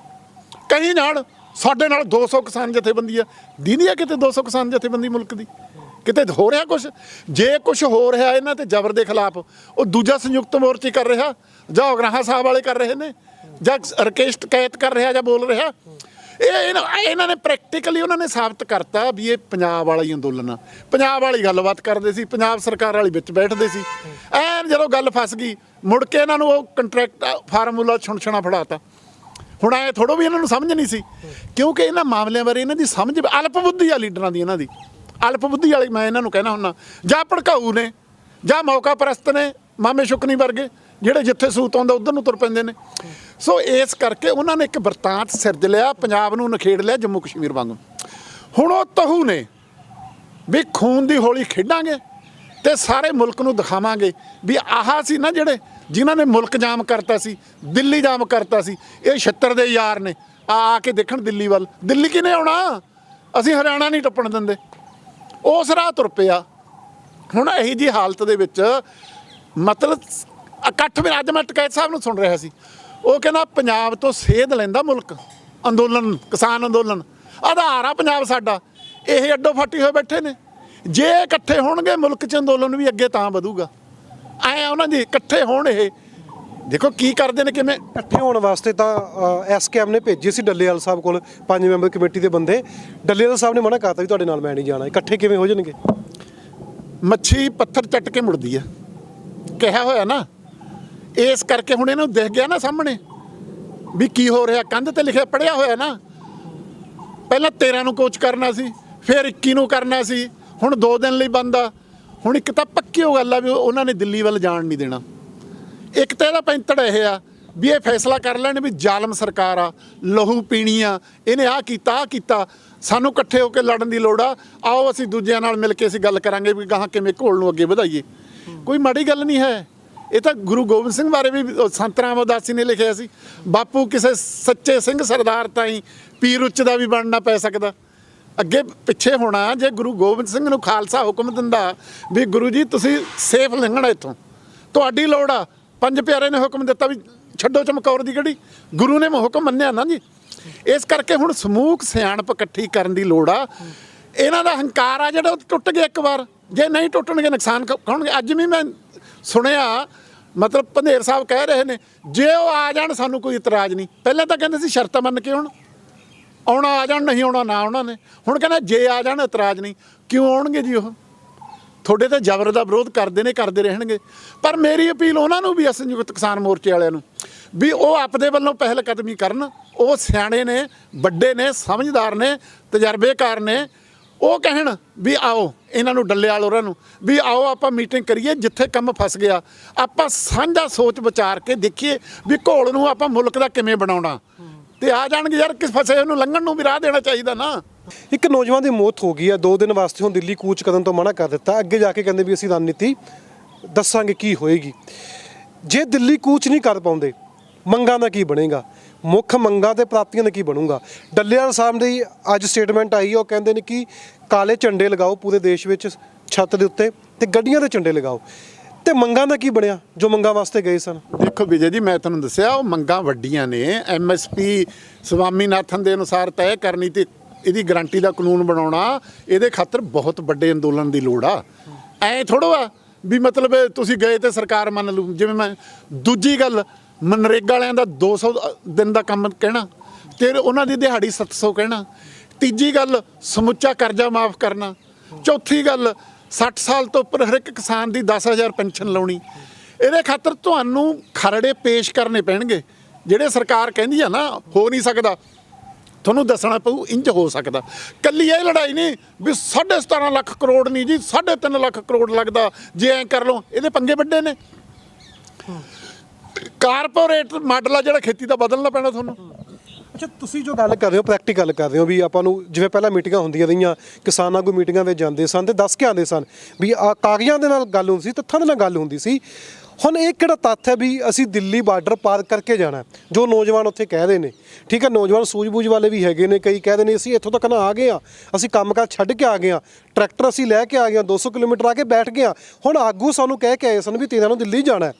Speaker 1: ਕਈ ਨਾਲ ਸਾਡੇ ਨਾਲ 200 ਕਿਸਾਨ ਜਥੇਬੰਦੀ ਆ। ਦੀਦੀ ਆ ਕਿਤੇ 200 ਕਿਸਾਨ ਜਥੇਬੰਦੀ ਮੁਲਕ ਦੀ? ਕਿਤੇ ਹੋ ਰਿਹਾ ਕੁਝ ਜੇ ਕੁਝ ਹੋ ਰਿਹਾ ਇਹਨਾਂ ਤੇ ਜ਼ਬਰ ਦੇ ਖਿਲਾਫ, ਉਹ ਦੂਜਾ ਸੰਯੁਕਤ ਮੋਰਚੇ ਕਰ ਰਿਹਾ, ਜਾਂ ਉਗਰਾਹਾ ਸਾਹਿਬ ਵਾਲੇ ਕਰ ਰਹੇ ਨੇ ਜਾਂ ਰਕੇਸ਼ ਟਕੈਤ ਕਰ ਰਿਹਾ ਜਾਂ ਬੋਲ ਰਿਹਾ, ਇਹ ਇਹਨਾਂ ਇਹਨਾਂ ਨੇ ਪ੍ਰੈਕਟੀਕਲੀ ਉਹਨਾਂ ਨੇ ਸਾਬਤ ਕਰਤਾ ਵੀ ਇਹ ਪੰਜਾਬ ਵਾਲਾ ਹੀ ਅੰਦੋਲਨ ਆ। ਪੰਜਾਬ ਵਾਲੀ ਗੱਲਬਾਤ ਕਰਦੇ ਸੀ, ਪੰਜਾਬ ਸਰਕਾਰ ਵਾਲੀ ਵਿੱਚ ਬੈਠਦੇ ਸੀ। ਐਨ ਜਦੋਂ ਗੱਲ ਫਸ ਗਈ, ਮੁੜ ਕੇ ਇਹਨਾਂ ਨੂੰ ਉਹ ਕੰਟਰੈਕਟ ਫਾਰਮੂਲਾ ਛੁਣਛਣਾ ਫੜਾਤਾ। ਹੁਣ ਐ ਥੋੜੋ ਵੀ ਇਹਨਾਂ ਨੂੰ ਸਮਝ ਨਹੀਂ ਸੀ, ਕਿਉਂਕਿ ਇਹਨਾਂ ਮਾਮਲਿਆਂ ਬਾਰੇ ਇਹਨਾਂ ਦੀ ਸਮਝ ਅਲਪ ਬੁੱਧੀ ਆ ਲੀਡਰਾਂ ਦੀ ਇਹਨਾਂ ਦੀ। ਅਲਪ ਬੁੱਧੀ ਵਾਲੀ ਮੈਂ ਇਹਨਾਂ ਨੂੰ ਕਹਿਣਾ ਹੁੰਨਾ ਜਾਂ ਭੜਕਾਊ ਨੇ, ਜਾਂ ਮੌਕਾ ਪ੍ਰਸਤ ਨੇ, ਮਾਮੇ ਸ਼ੁਕਨੀ ਵਰਗੇ, ਜਿਹੜੇ ਜਿੱਥੇ ਸੂਤ ਆਉਂਦਾ ਉਧਰ ਨੂੰ ਤੁਰ ਪੈਂਦੇ ਨੇ। ਸੋ ਇਸ ਕਰਕੇ ਉਹਨਾਂ ਨੇ ਇੱਕ ਵਰਤਾਂਤ ਸਿਰਜ ਲਿਆ, ਪੰਜਾਬ ਨੂੰ ਨਖੇੜ ਲਿਆ ਜੰਮੂ ਕਸ਼ਮੀਰ ਵਾਂਗੂ। ਹੁਣ ਉਹ ਤਹੂ ਨੇ ਵੀ ਖੂਨ ਦੀ ਹੋਲੀ ਖੇਡਾਂਗੇ ਤੇ ਸਾਰੇ ਮੁਲਕ ਨੂੰ ਦਿਖਾਵਾਂਗੇ ਵੀ ਆਹ ਸੀ ਨਾ ਜਿਹੜੇ ਜਿਨ੍ਹਾਂ ਨੇ ਮੁਲਕ ਜਾਮ ਕਰਤਾ ਸੀ, ਦਿੱਲੀ ਜਾਮ ਕਰਤਾ ਸੀ, ਇਹ ਛੱਤਰ ਦੇ ਯਾਰ ਨੇ। ਆ ਆ ਕੇ ਦੇਖਣ ਦਿੱਲੀ ਵੱਲ। ਦਿੱਲੀ ਕਿਨੇ ਆਉਣਾ? ਅਸੀਂ ਹਰਿਆਣਾ ਨਹੀਂ ਟੱਪਣ ਦਿੰਦੇ। ਉਸ ਰਾਹ ਤੁਰ ਪਿਆ। ਹੁਣ ਇਹੀ ਜੀ ਹਾਲਤ ਦੇ ਵਿੱਚ ਮਤਲਬ ਇਕੱਠ ਵੀ ਅੱਜ ਮੈਂ ਟਕੈਤ ਸਾਹਿਬ ਨੂੰ ਸੁਣ ਰਿਹਾ ਸੀ। ਉਹ ਕਹਿੰਦਾ ਪੰਜਾਬ ਤੋਂ ਸੇਧ ਲੈਂਦਾ ਮੁਲਕ ਅੰਦੋਲਨ ਕਿਸਾਨ ਅੰਦੋਲਨ। ਆਧਾਰ ਆ ਪੰਜਾਬ ਸਾਡਾ। ਇਹ ਅੱਡੋ ਫਾਟੀ ਹੋਏ ਬੈਠੇ ਨੇ। ਜੇ ਇਕੱਠੇ ਹੋਣਗੇ ਮੁਲਕ 'ਚ ਅੰਦੋਲਨ ਵੀ ਅੱਗੇ ਤਾਂ ਵਧੂਗਾ। ਐ ਉਹਨਾਂ ਦੀ ਇਕੱਠੇ ਹੋਣ ਇਹ। ਦੇਖੋ ਕੀ ਕਰਦੇ ਨੇ ਕਿਵੇਂ?
Speaker 2: ਇਕੱਠੇ ਹੋਣ ਵਾਸਤੇ ਤਾਂ ਐਸਕੇਐਮ ਨੇ ਭੇਜੇ ਸੀ ਡੱਲੇਵਾਲ ਸਾਹਿਬ ਕੋਲ ਪੰਜ ਮੈਂਬਰ ਕਮੇਟੀ ਦੇ ਬੰਦੇ। ਡੱਲੇਵਾਲ ਸਾਹਿਬ ਨੇ ਮਨਾ ਕਰਤਾ ਵੀ ਤੁਹਾਡੇ ਨਾਲ ਮੈਂ ਨਹੀਂ ਜਾਣਾ। ਇਕੱਠੇ ਕਿਵੇਂ ਹੋ ਜਾਣਗੇ?
Speaker 1: ਮੱਛੀ ਪੱਥਰ ਚੱਟ ਕੇ ਮੁੜਦੀ ਆ। ਕਿਹਾ ਹੋਇਆ ਨਾ ਇਸ ਕਰਕੇ ਹੁਣ ਇਹਨੂੰ ਦਿਖ ਗਿਆ ਨਾ ਸਾਹਮਣੇ ਵੀ ਕੀ ਹੋ ਰਿਹਾ। ਕੰਧ ਤੇ ਲਿਖਿਆ ਪੜਿਆ ਹੋਇਆ ਨਾ। ਪਹਿਲਾਂ 13 ਨੂੰ ਕੋਚ ਕਰਨਾ ਸੀ, ਫਿਰ 21 ਨੂੰ ਕਰਨਾ ਸੀ, ਹੁਣ 2 ਦਿਨ ਲਈ ਬੰਦ ਆ। ਹੁਣ ਇੱਕ ਤਾਂ ਪੱਕੀ ਉਹ ਗੱਲ ਆ ਵੀ ਉਹਨਾਂ ਨੇ ਦਿੱਲੀ ਵੱਲ ਜਾਣ ਨਹੀਂ ਦੇਣਾ। ਇੱਕ ਤਾਂ ਇਹਦਾ ਪੈਂਤੜ ਇਹ ਆ ਵੀ ਇਹ ਫੈਸਲਾ ਕਰ ਲੈਣ ਵੀ ਜ਼ਾਲਮ ਸਰਕਾਰ ਆ, ਲਹੂ ਪੀਣੀ ਆ, ਇਹਨੇ ਆ ਕੀਤਾ ਆ ਕੀਤਾ। ਸਾਨੂੰ ਇਕੱਠੇ ਹੋ ਕੇ ਲੜਨ ਦੀ ਲੋੜ ਆ। ਆਓ ਅਸੀਂ ਦੂਜਿਆਂ ਨਾਲ ਮਿਲ ਕੇ ਅਸੀਂ ਗੱਲ ਕਰਾਂਗੇ ਵੀ ਗਾਹਾਂ ਕਿਵੇਂ ਘੋਲ ਨੂੰ ਅੱਗੇ ਵਧਾਈਏ। ਕੋਈ ਮਾੜੀ ਗੱਲ ਨਹੀਂ ਹੈ। ਇਹ ਤਾਂ ਗੁਰੂ ਗੋਬਿੰਦ ਸਿੰਘ ਬਾਰੇ ਵੀ ਸੰਤ ਰਾਮ ਉਦਾਸੀ ਨੇ ਲਿਖਿਆ ਸੀ। ਬਾਪੂ ਕਿਸੇ ਸੱਚੇ ਸਿੰਘ ਸਰਦਾਰ ਤਾਂ ਹੀ ਪੀਰ ਉੱਚ ਦਾ ਵੀ ਬਣਨਾ ਪੈ ਸਕਦਾ। ਅੱਗੇ ਪਿੱਛੇ ਹੋਣਾ ਜੇ ਗੁਰੂ ਗੋਬਿੰਦ ਸਿੰਘ ਨੂੰ ਖਾਲਸਾ ਹੁਕਮ ਦਿੰਦਾ ਵੀ ਗੁਰੂ ਜੀ, ਤੁਸੀਂ ਸੇਫ ਲੰਘਣਾ ਇੱਥੋਂ। ਤੁਹਾਡੀ ਲੋੜ ਆ। ਪੰਜ ਪਿਆਰੇ ਨੇ ਹੁਕਮ ਦਿੱਤਾ ਵੀ ਛੱਡੋ ਚਮਕੌਰ ਦੀ ਗੜੀ। ਗੁਰੂ ਨੇ ਹੁਕਮ ਮੰਨਿਆ ਨਾ ਜੀ। ਇਸ ਕਰਕੇ ਹੁਣ ਸਮੂਹ ਸਿਆਣਪ ਇਕੱਠੀ ਕਰਨ ਦੀ ਲੋੜ ਆ। ਇਹਨਾਂ ਦਾ ਹੰਕਾਰ ਆ ਜਿਹੜਾ, ਉਹ ਟੁੱਟ ਗਿਆ ਇੱਕ ਵਾਰ। ਜੇ ਨਹੀਂ ਟੁੱਟਣਗੇ, ਨੁਕਸਾਨ ਕ- ਹੋਣਗੇ ਅੱਜ ਵੀ ਮੈਂ ਸੁਣਿਆ? ਮਤਲਬ ਪੰਧੇਰ ਸਾਹਿਬ ਕਹਿ ਰਹੇ ਨੇ, ਜੇ ਉਹ ਆ ਜਾਣ, ਸਾਨੂੰ ਕੋਈ ਇਤਰਾਜ਼ ਨਹੀਂ। ਪਹਿਲਾਂ ਤਾਂ ਕਹਿੰਦੇ ਸੀ ਸ਼ਰਤਾਂ ਮੰਨ ਕੇ ਆਉਣ। ਆਉਣਾ ਆ ਜਾਣ, ਨਹੀਂ ਆਉਣਾ ਨਾ ਉਹਨਾਂ ਨੇ। ਹੁਣ ਕਹਿੰਦਾ ਜੇ ਆ ਜਾਣ, ਇਤਰਾਜ਼ ਨਹੀਂ। ਕਿਉਂ ਆਉਣਗੇ ਜੀ ਉਹ? ਤੁਹਾਡੇ ਤੇ ਜ਼ਬਰ ਦਾ ਵਿਰੋਧ ਕਰਦੇ ਨੇ, ਕਰਦੇ ਰਹਿਣਗੇ। ਪਰ ਮੇਰੀ ਅਪੀਲ ਉਹਨਾਂ ਨੂੰ ਵੀ ਆ, ਸੰਯੁਕਤ ਕਿਸਾਨ ਮੋਰਚੇ ਵਾਲਿਆਂ ਨੂੰ, ਵੀ ਉਹ ਆਪਦੇ ਵੱਲੋਂ ਪਹਿਲ ਕਦਮੀ ਕਰਨ। ਉਹ ਸਿਆਣੇ ਨੇ, ਵੱਡੇ ਨੇ, ਸਮਝਦਾਰ ਨੇ, ਤਜਰਬੇਕਾਰ ਨੇ। ਉਹ ਕਹਿਣ ਵੀ ਆਓ, ਇਹਨਾਂ ਨੂੰ ਡੱਲੇ ਵਾਲ ਉਹਨਾਂ ਨੂੰ, ਵੀ ਆਓ ਆਪਾਂ ਮੀਟਿੰਗ ਕਰੀਏ, ਜਿੱਥੇ ਕੰਮ ਫਸ ਗਿਆ। ਆਪਾਂ ਸਾਂਝਾ ਸੋਚ ਵਿਚਾਰ ਕੇ ਦੇਖੀਏ ਵੀ ਘੋਲ ਨੂੰ ਆਪਾਂ ਮੁਲਕ ਦਾ ਕਿਵੇਂ ਬਣਾਉਣਾ। ਤੇ ਆ ਜਾਣਗੇ ਯਾਰ, ਕਿਸ ਫਸੇ ਉਹਨੂੰ ਲੰਘਣ ਨੂੰ ਵੀ ਰਾਹ ਦੇਣਾ ਚਾਹੀਦਾ ਨਾ।
Speaker 2: ਇੱਕ ਨੌਜਵਾਨ ਦੀ ਮੌਤ ਹੋ ਗਈ ਹੈ ਦੋ ਦਿਨ ਵਾਸਤੇ ਹੁਣ ਦਿੱਲੀ ਕੂਚ ਕਰਨ ਤੋਂ ਮਨਾ ਕਰ ਦਿੱਤਾ। ਅੱਗੇ ਜਾ ਕੇ ਕਹਿੰਦੇ ਵੀ ਅਸੀਂ ਰਣਨੀਤੀ ਦੱਸਾਂਗੇ ਕੀ ਹੋਏਗੀ। ਜੇ ਦਿੱਲੀ ਕੂਚ ਨਹੀਂ ਕਰ ਪਾਉਂਦੇ, ਮੰਗਾਂ ਦਾ ਕੀ ਬਣੇਗਾ? ਮੁੱਖ ਮੰਗਾਂ ਤੇ ਪ੍ਰਾਪਤੀਆਂ ਦਾ ਕੀ ਬਣੂਗਾ? ਡੱਲੇਵਾਲ ਸਾਹਿਬ ਦੀ ਅੱਜ ਸਟੇਟਮੈਂਟ ਆਈ ਹੈ ਉਹ ਕਹਿੰਦੇ ਨੇ ਕਿ ਕਾਲੇ ਝੰਡੇ ਲਗਾਓ ਪੂਰੇ ਦੇਸ਼ ਵਿੱਚ, ਛੱਤ ਦੇ ਉੱਤੇ ਤੇ ਗੱਡੀਆਂ ਦੇ ਝੰਡੇ ਲਗਾਓ। ਤੇ ਮੰਗਾਂ ਦਾ ਕੀ ਬਣਿਆ, ਜੋ ਮੰਗਾਂ ਵਾਸਤੇ ਗਏ ਸਨ?
Speaker 1: ਦੇਖੋ ਵਿਜੇ ਜੀ, ਮੈਂ ਤੁਹਾਨੂੰ ਦੱਸਿਆ, ਉਹ ਮੰਗਾਂ ਵੱਡੀਆਂ ਨੇ। ਐਮਐਸਪੀ ਸਵਾਮੀਨਾਥਨ ਦੇ ਅਨੁਸਾਰ ਤੈਅ ਕਰਨੀ ਤੇ ਇਹਦੀ ਗਾਰੰਟੀ ਦਾ ਕਾਨੂੰਨ ਬਣਾਉਣਾ, ਇਹਦੇ ਖਾਤਰ ਬਹੁਤ ਵੱਡੇ ਅੰਦੋਲਨ ਦੀ ਲੋੜ ਆ। ਐ ਥੋੜੋ ਆ ਵੀ ਮਤਲਬ ਤੁਸੀਂ ਗਏ ਤੇ ਸਰਕਾਰ ਮੰਨ ਲੂ ਜਿਵੇਂ ਮੈਂ ਦੂਜੀ ਗੱਲ ਮਨਰੇਗਾ ਵਾਲਿਆਂ ਦਾ 200 ਦਿਨ ਦਾ ਕੰਮ ਕਹਿਣਾ ਤੇ ਉਹਨਾਂ ਦੀ ਦਿਹਾੜੀ 700 ਕਹਿਣਾ। ਤੀਜੀ ਗੱਲ, ਸਮੁੱਚਾ ਕਰਜ਼ਾ ਮਾਫ ਕਰਨਾ। ਚੌਥੀ ਗੱਲ 60 ਸਾਲ ਤੋਂ ਉੱਪਰ ਹਰ ਇੱਕ ਕਿਸਾਨ ਦੀ 10000 ਪੈਨਸ਼ਨ ਲਾਉਣੀ। ਇਹਦੇ ਖਾਤਰ ਤੁਹਾਨੂੰ ਖਰੜੇ ਪੇਸ਼ ਕਰਨੇ ਪੈਣਗੇ। ਜਿਹੜੇ ਸਰਕਾਰ ਕਹਿੰਦੀ ਆ ਨਾ, ਹੋ ਨਹੀਂ ਸਕਦਾ। ਤੁਹਾਨੂੰ ਦੱਸਣਾ ਪਊ ਇੰਜ ਹੋ ਸਕਦਾ। ਕੱਲੀ ਇਹ ਲੜਾਈ ਨਹੀਂ ਵੀ 17.5 ਲੱਖ ਕਰੋੜ ਨਹੀਂ ਜੀ 3.5 ਲੱਖ ਕਰੋੜ ਲੱਗਦਾ। ਜੇ ਐਂ ਕਰ ਲਓ, ਇਹਦੇ ਪੰਗੇ ਵੱਡੇ ਨੇ। ਕਾਰਪੋਰੇਟ ਮਾਡਲ ਆ ਜਿਹੜਾ ਖੇਤੀ ਦਾ ਬਦਲਣਾ ਪੈਣਾ ਤੁਹਾਨੂੰ।
Speaker 2: ਅੱਛਾ, ਤੁਸੀਂ ਜੋ ਗੱਲ ਕਰ ਰਹੇ ਹੋ ਪ੍ਰੈਕਟੀਕਲ ਕਰ ਰਹੇ ਹੋ ਵੀ ਆਪਾਂ ਨੂੰ ਜਿਵੇਂ ਪਹਿਲਾਂ ਮੀਟਿੰਗਾਂ ਹੁੰਦੀਆਂ ਰਹੀਆਂ, ਕਿਸਾਨਾਂ ਕੋਈ ਮੀਟਿੰਗਾਂ ਵਿੱਚ ਜਾਂਦੇ ਸਨ ਤੇ ਦੱਸ ਕੇ ਆਉਂਦੇ ਸਨ ਵੀ ਆ ਕਾਗਜ਼ਾਂ ਦੇ ਨਾਲ ਗੱਲ ਹੁੰਦੀ ਸੀ ਤੱਥਾਂ ਦੇ ਨਾਲ ਗੱਲ ਹੁੰਦੀ ਸੀ। ਹੁਣ ਇਹ ਕਿਹੜਾ ਤੱਥ ਹੈ ਵੀ ਅਸੀਂ ਦਿੱਲੀ ਬਾਰਡਰ ਪਾਰ ਕਰਕੇ ਜਾਣਾ ਜੋ ਨੌਜਵਾਨ ਉੱਥੇ ਕਹਿ ਰਹੇ ਨੇ। ਠੀਕ ਹੈ, ਨੌਜਵਾਨ ਸੂਝ-ਬੂਝ ਵਾਲੇ ਵੀ ਹੈਗੇ ਨੇ, ਕਈ ਕਹਿੰਦੇ ਨੇ, ਅਸੀਂ ਇੱਥੋਂ ਤੱਕ ਨਾ ਆ ਗਏ ਆ ਅਸੀਂ ਕੰਮਕਾਜ ਛੱਡ ਕੇ ਆ ਗਏ ਆ ਟਰੈਕਟਰ ਅਸੀਂ ਲੈ ਕੇ ਆ ਗਏ ਆ 200 ਕਿਲੋਮੀਟਰ ਆ ਕੇ ਬੈਠ ਗਏ ਆ ਹੁਣ ਆਗੂ ਸਾਨੂੰ ਕਹਿ ਕੇ ਆਏ ਸਨ ਵੀ ਤੇਰਾਂ ਨੂੰ ਦਿੱਲੀ ਜਾਣਾ ਹੈ।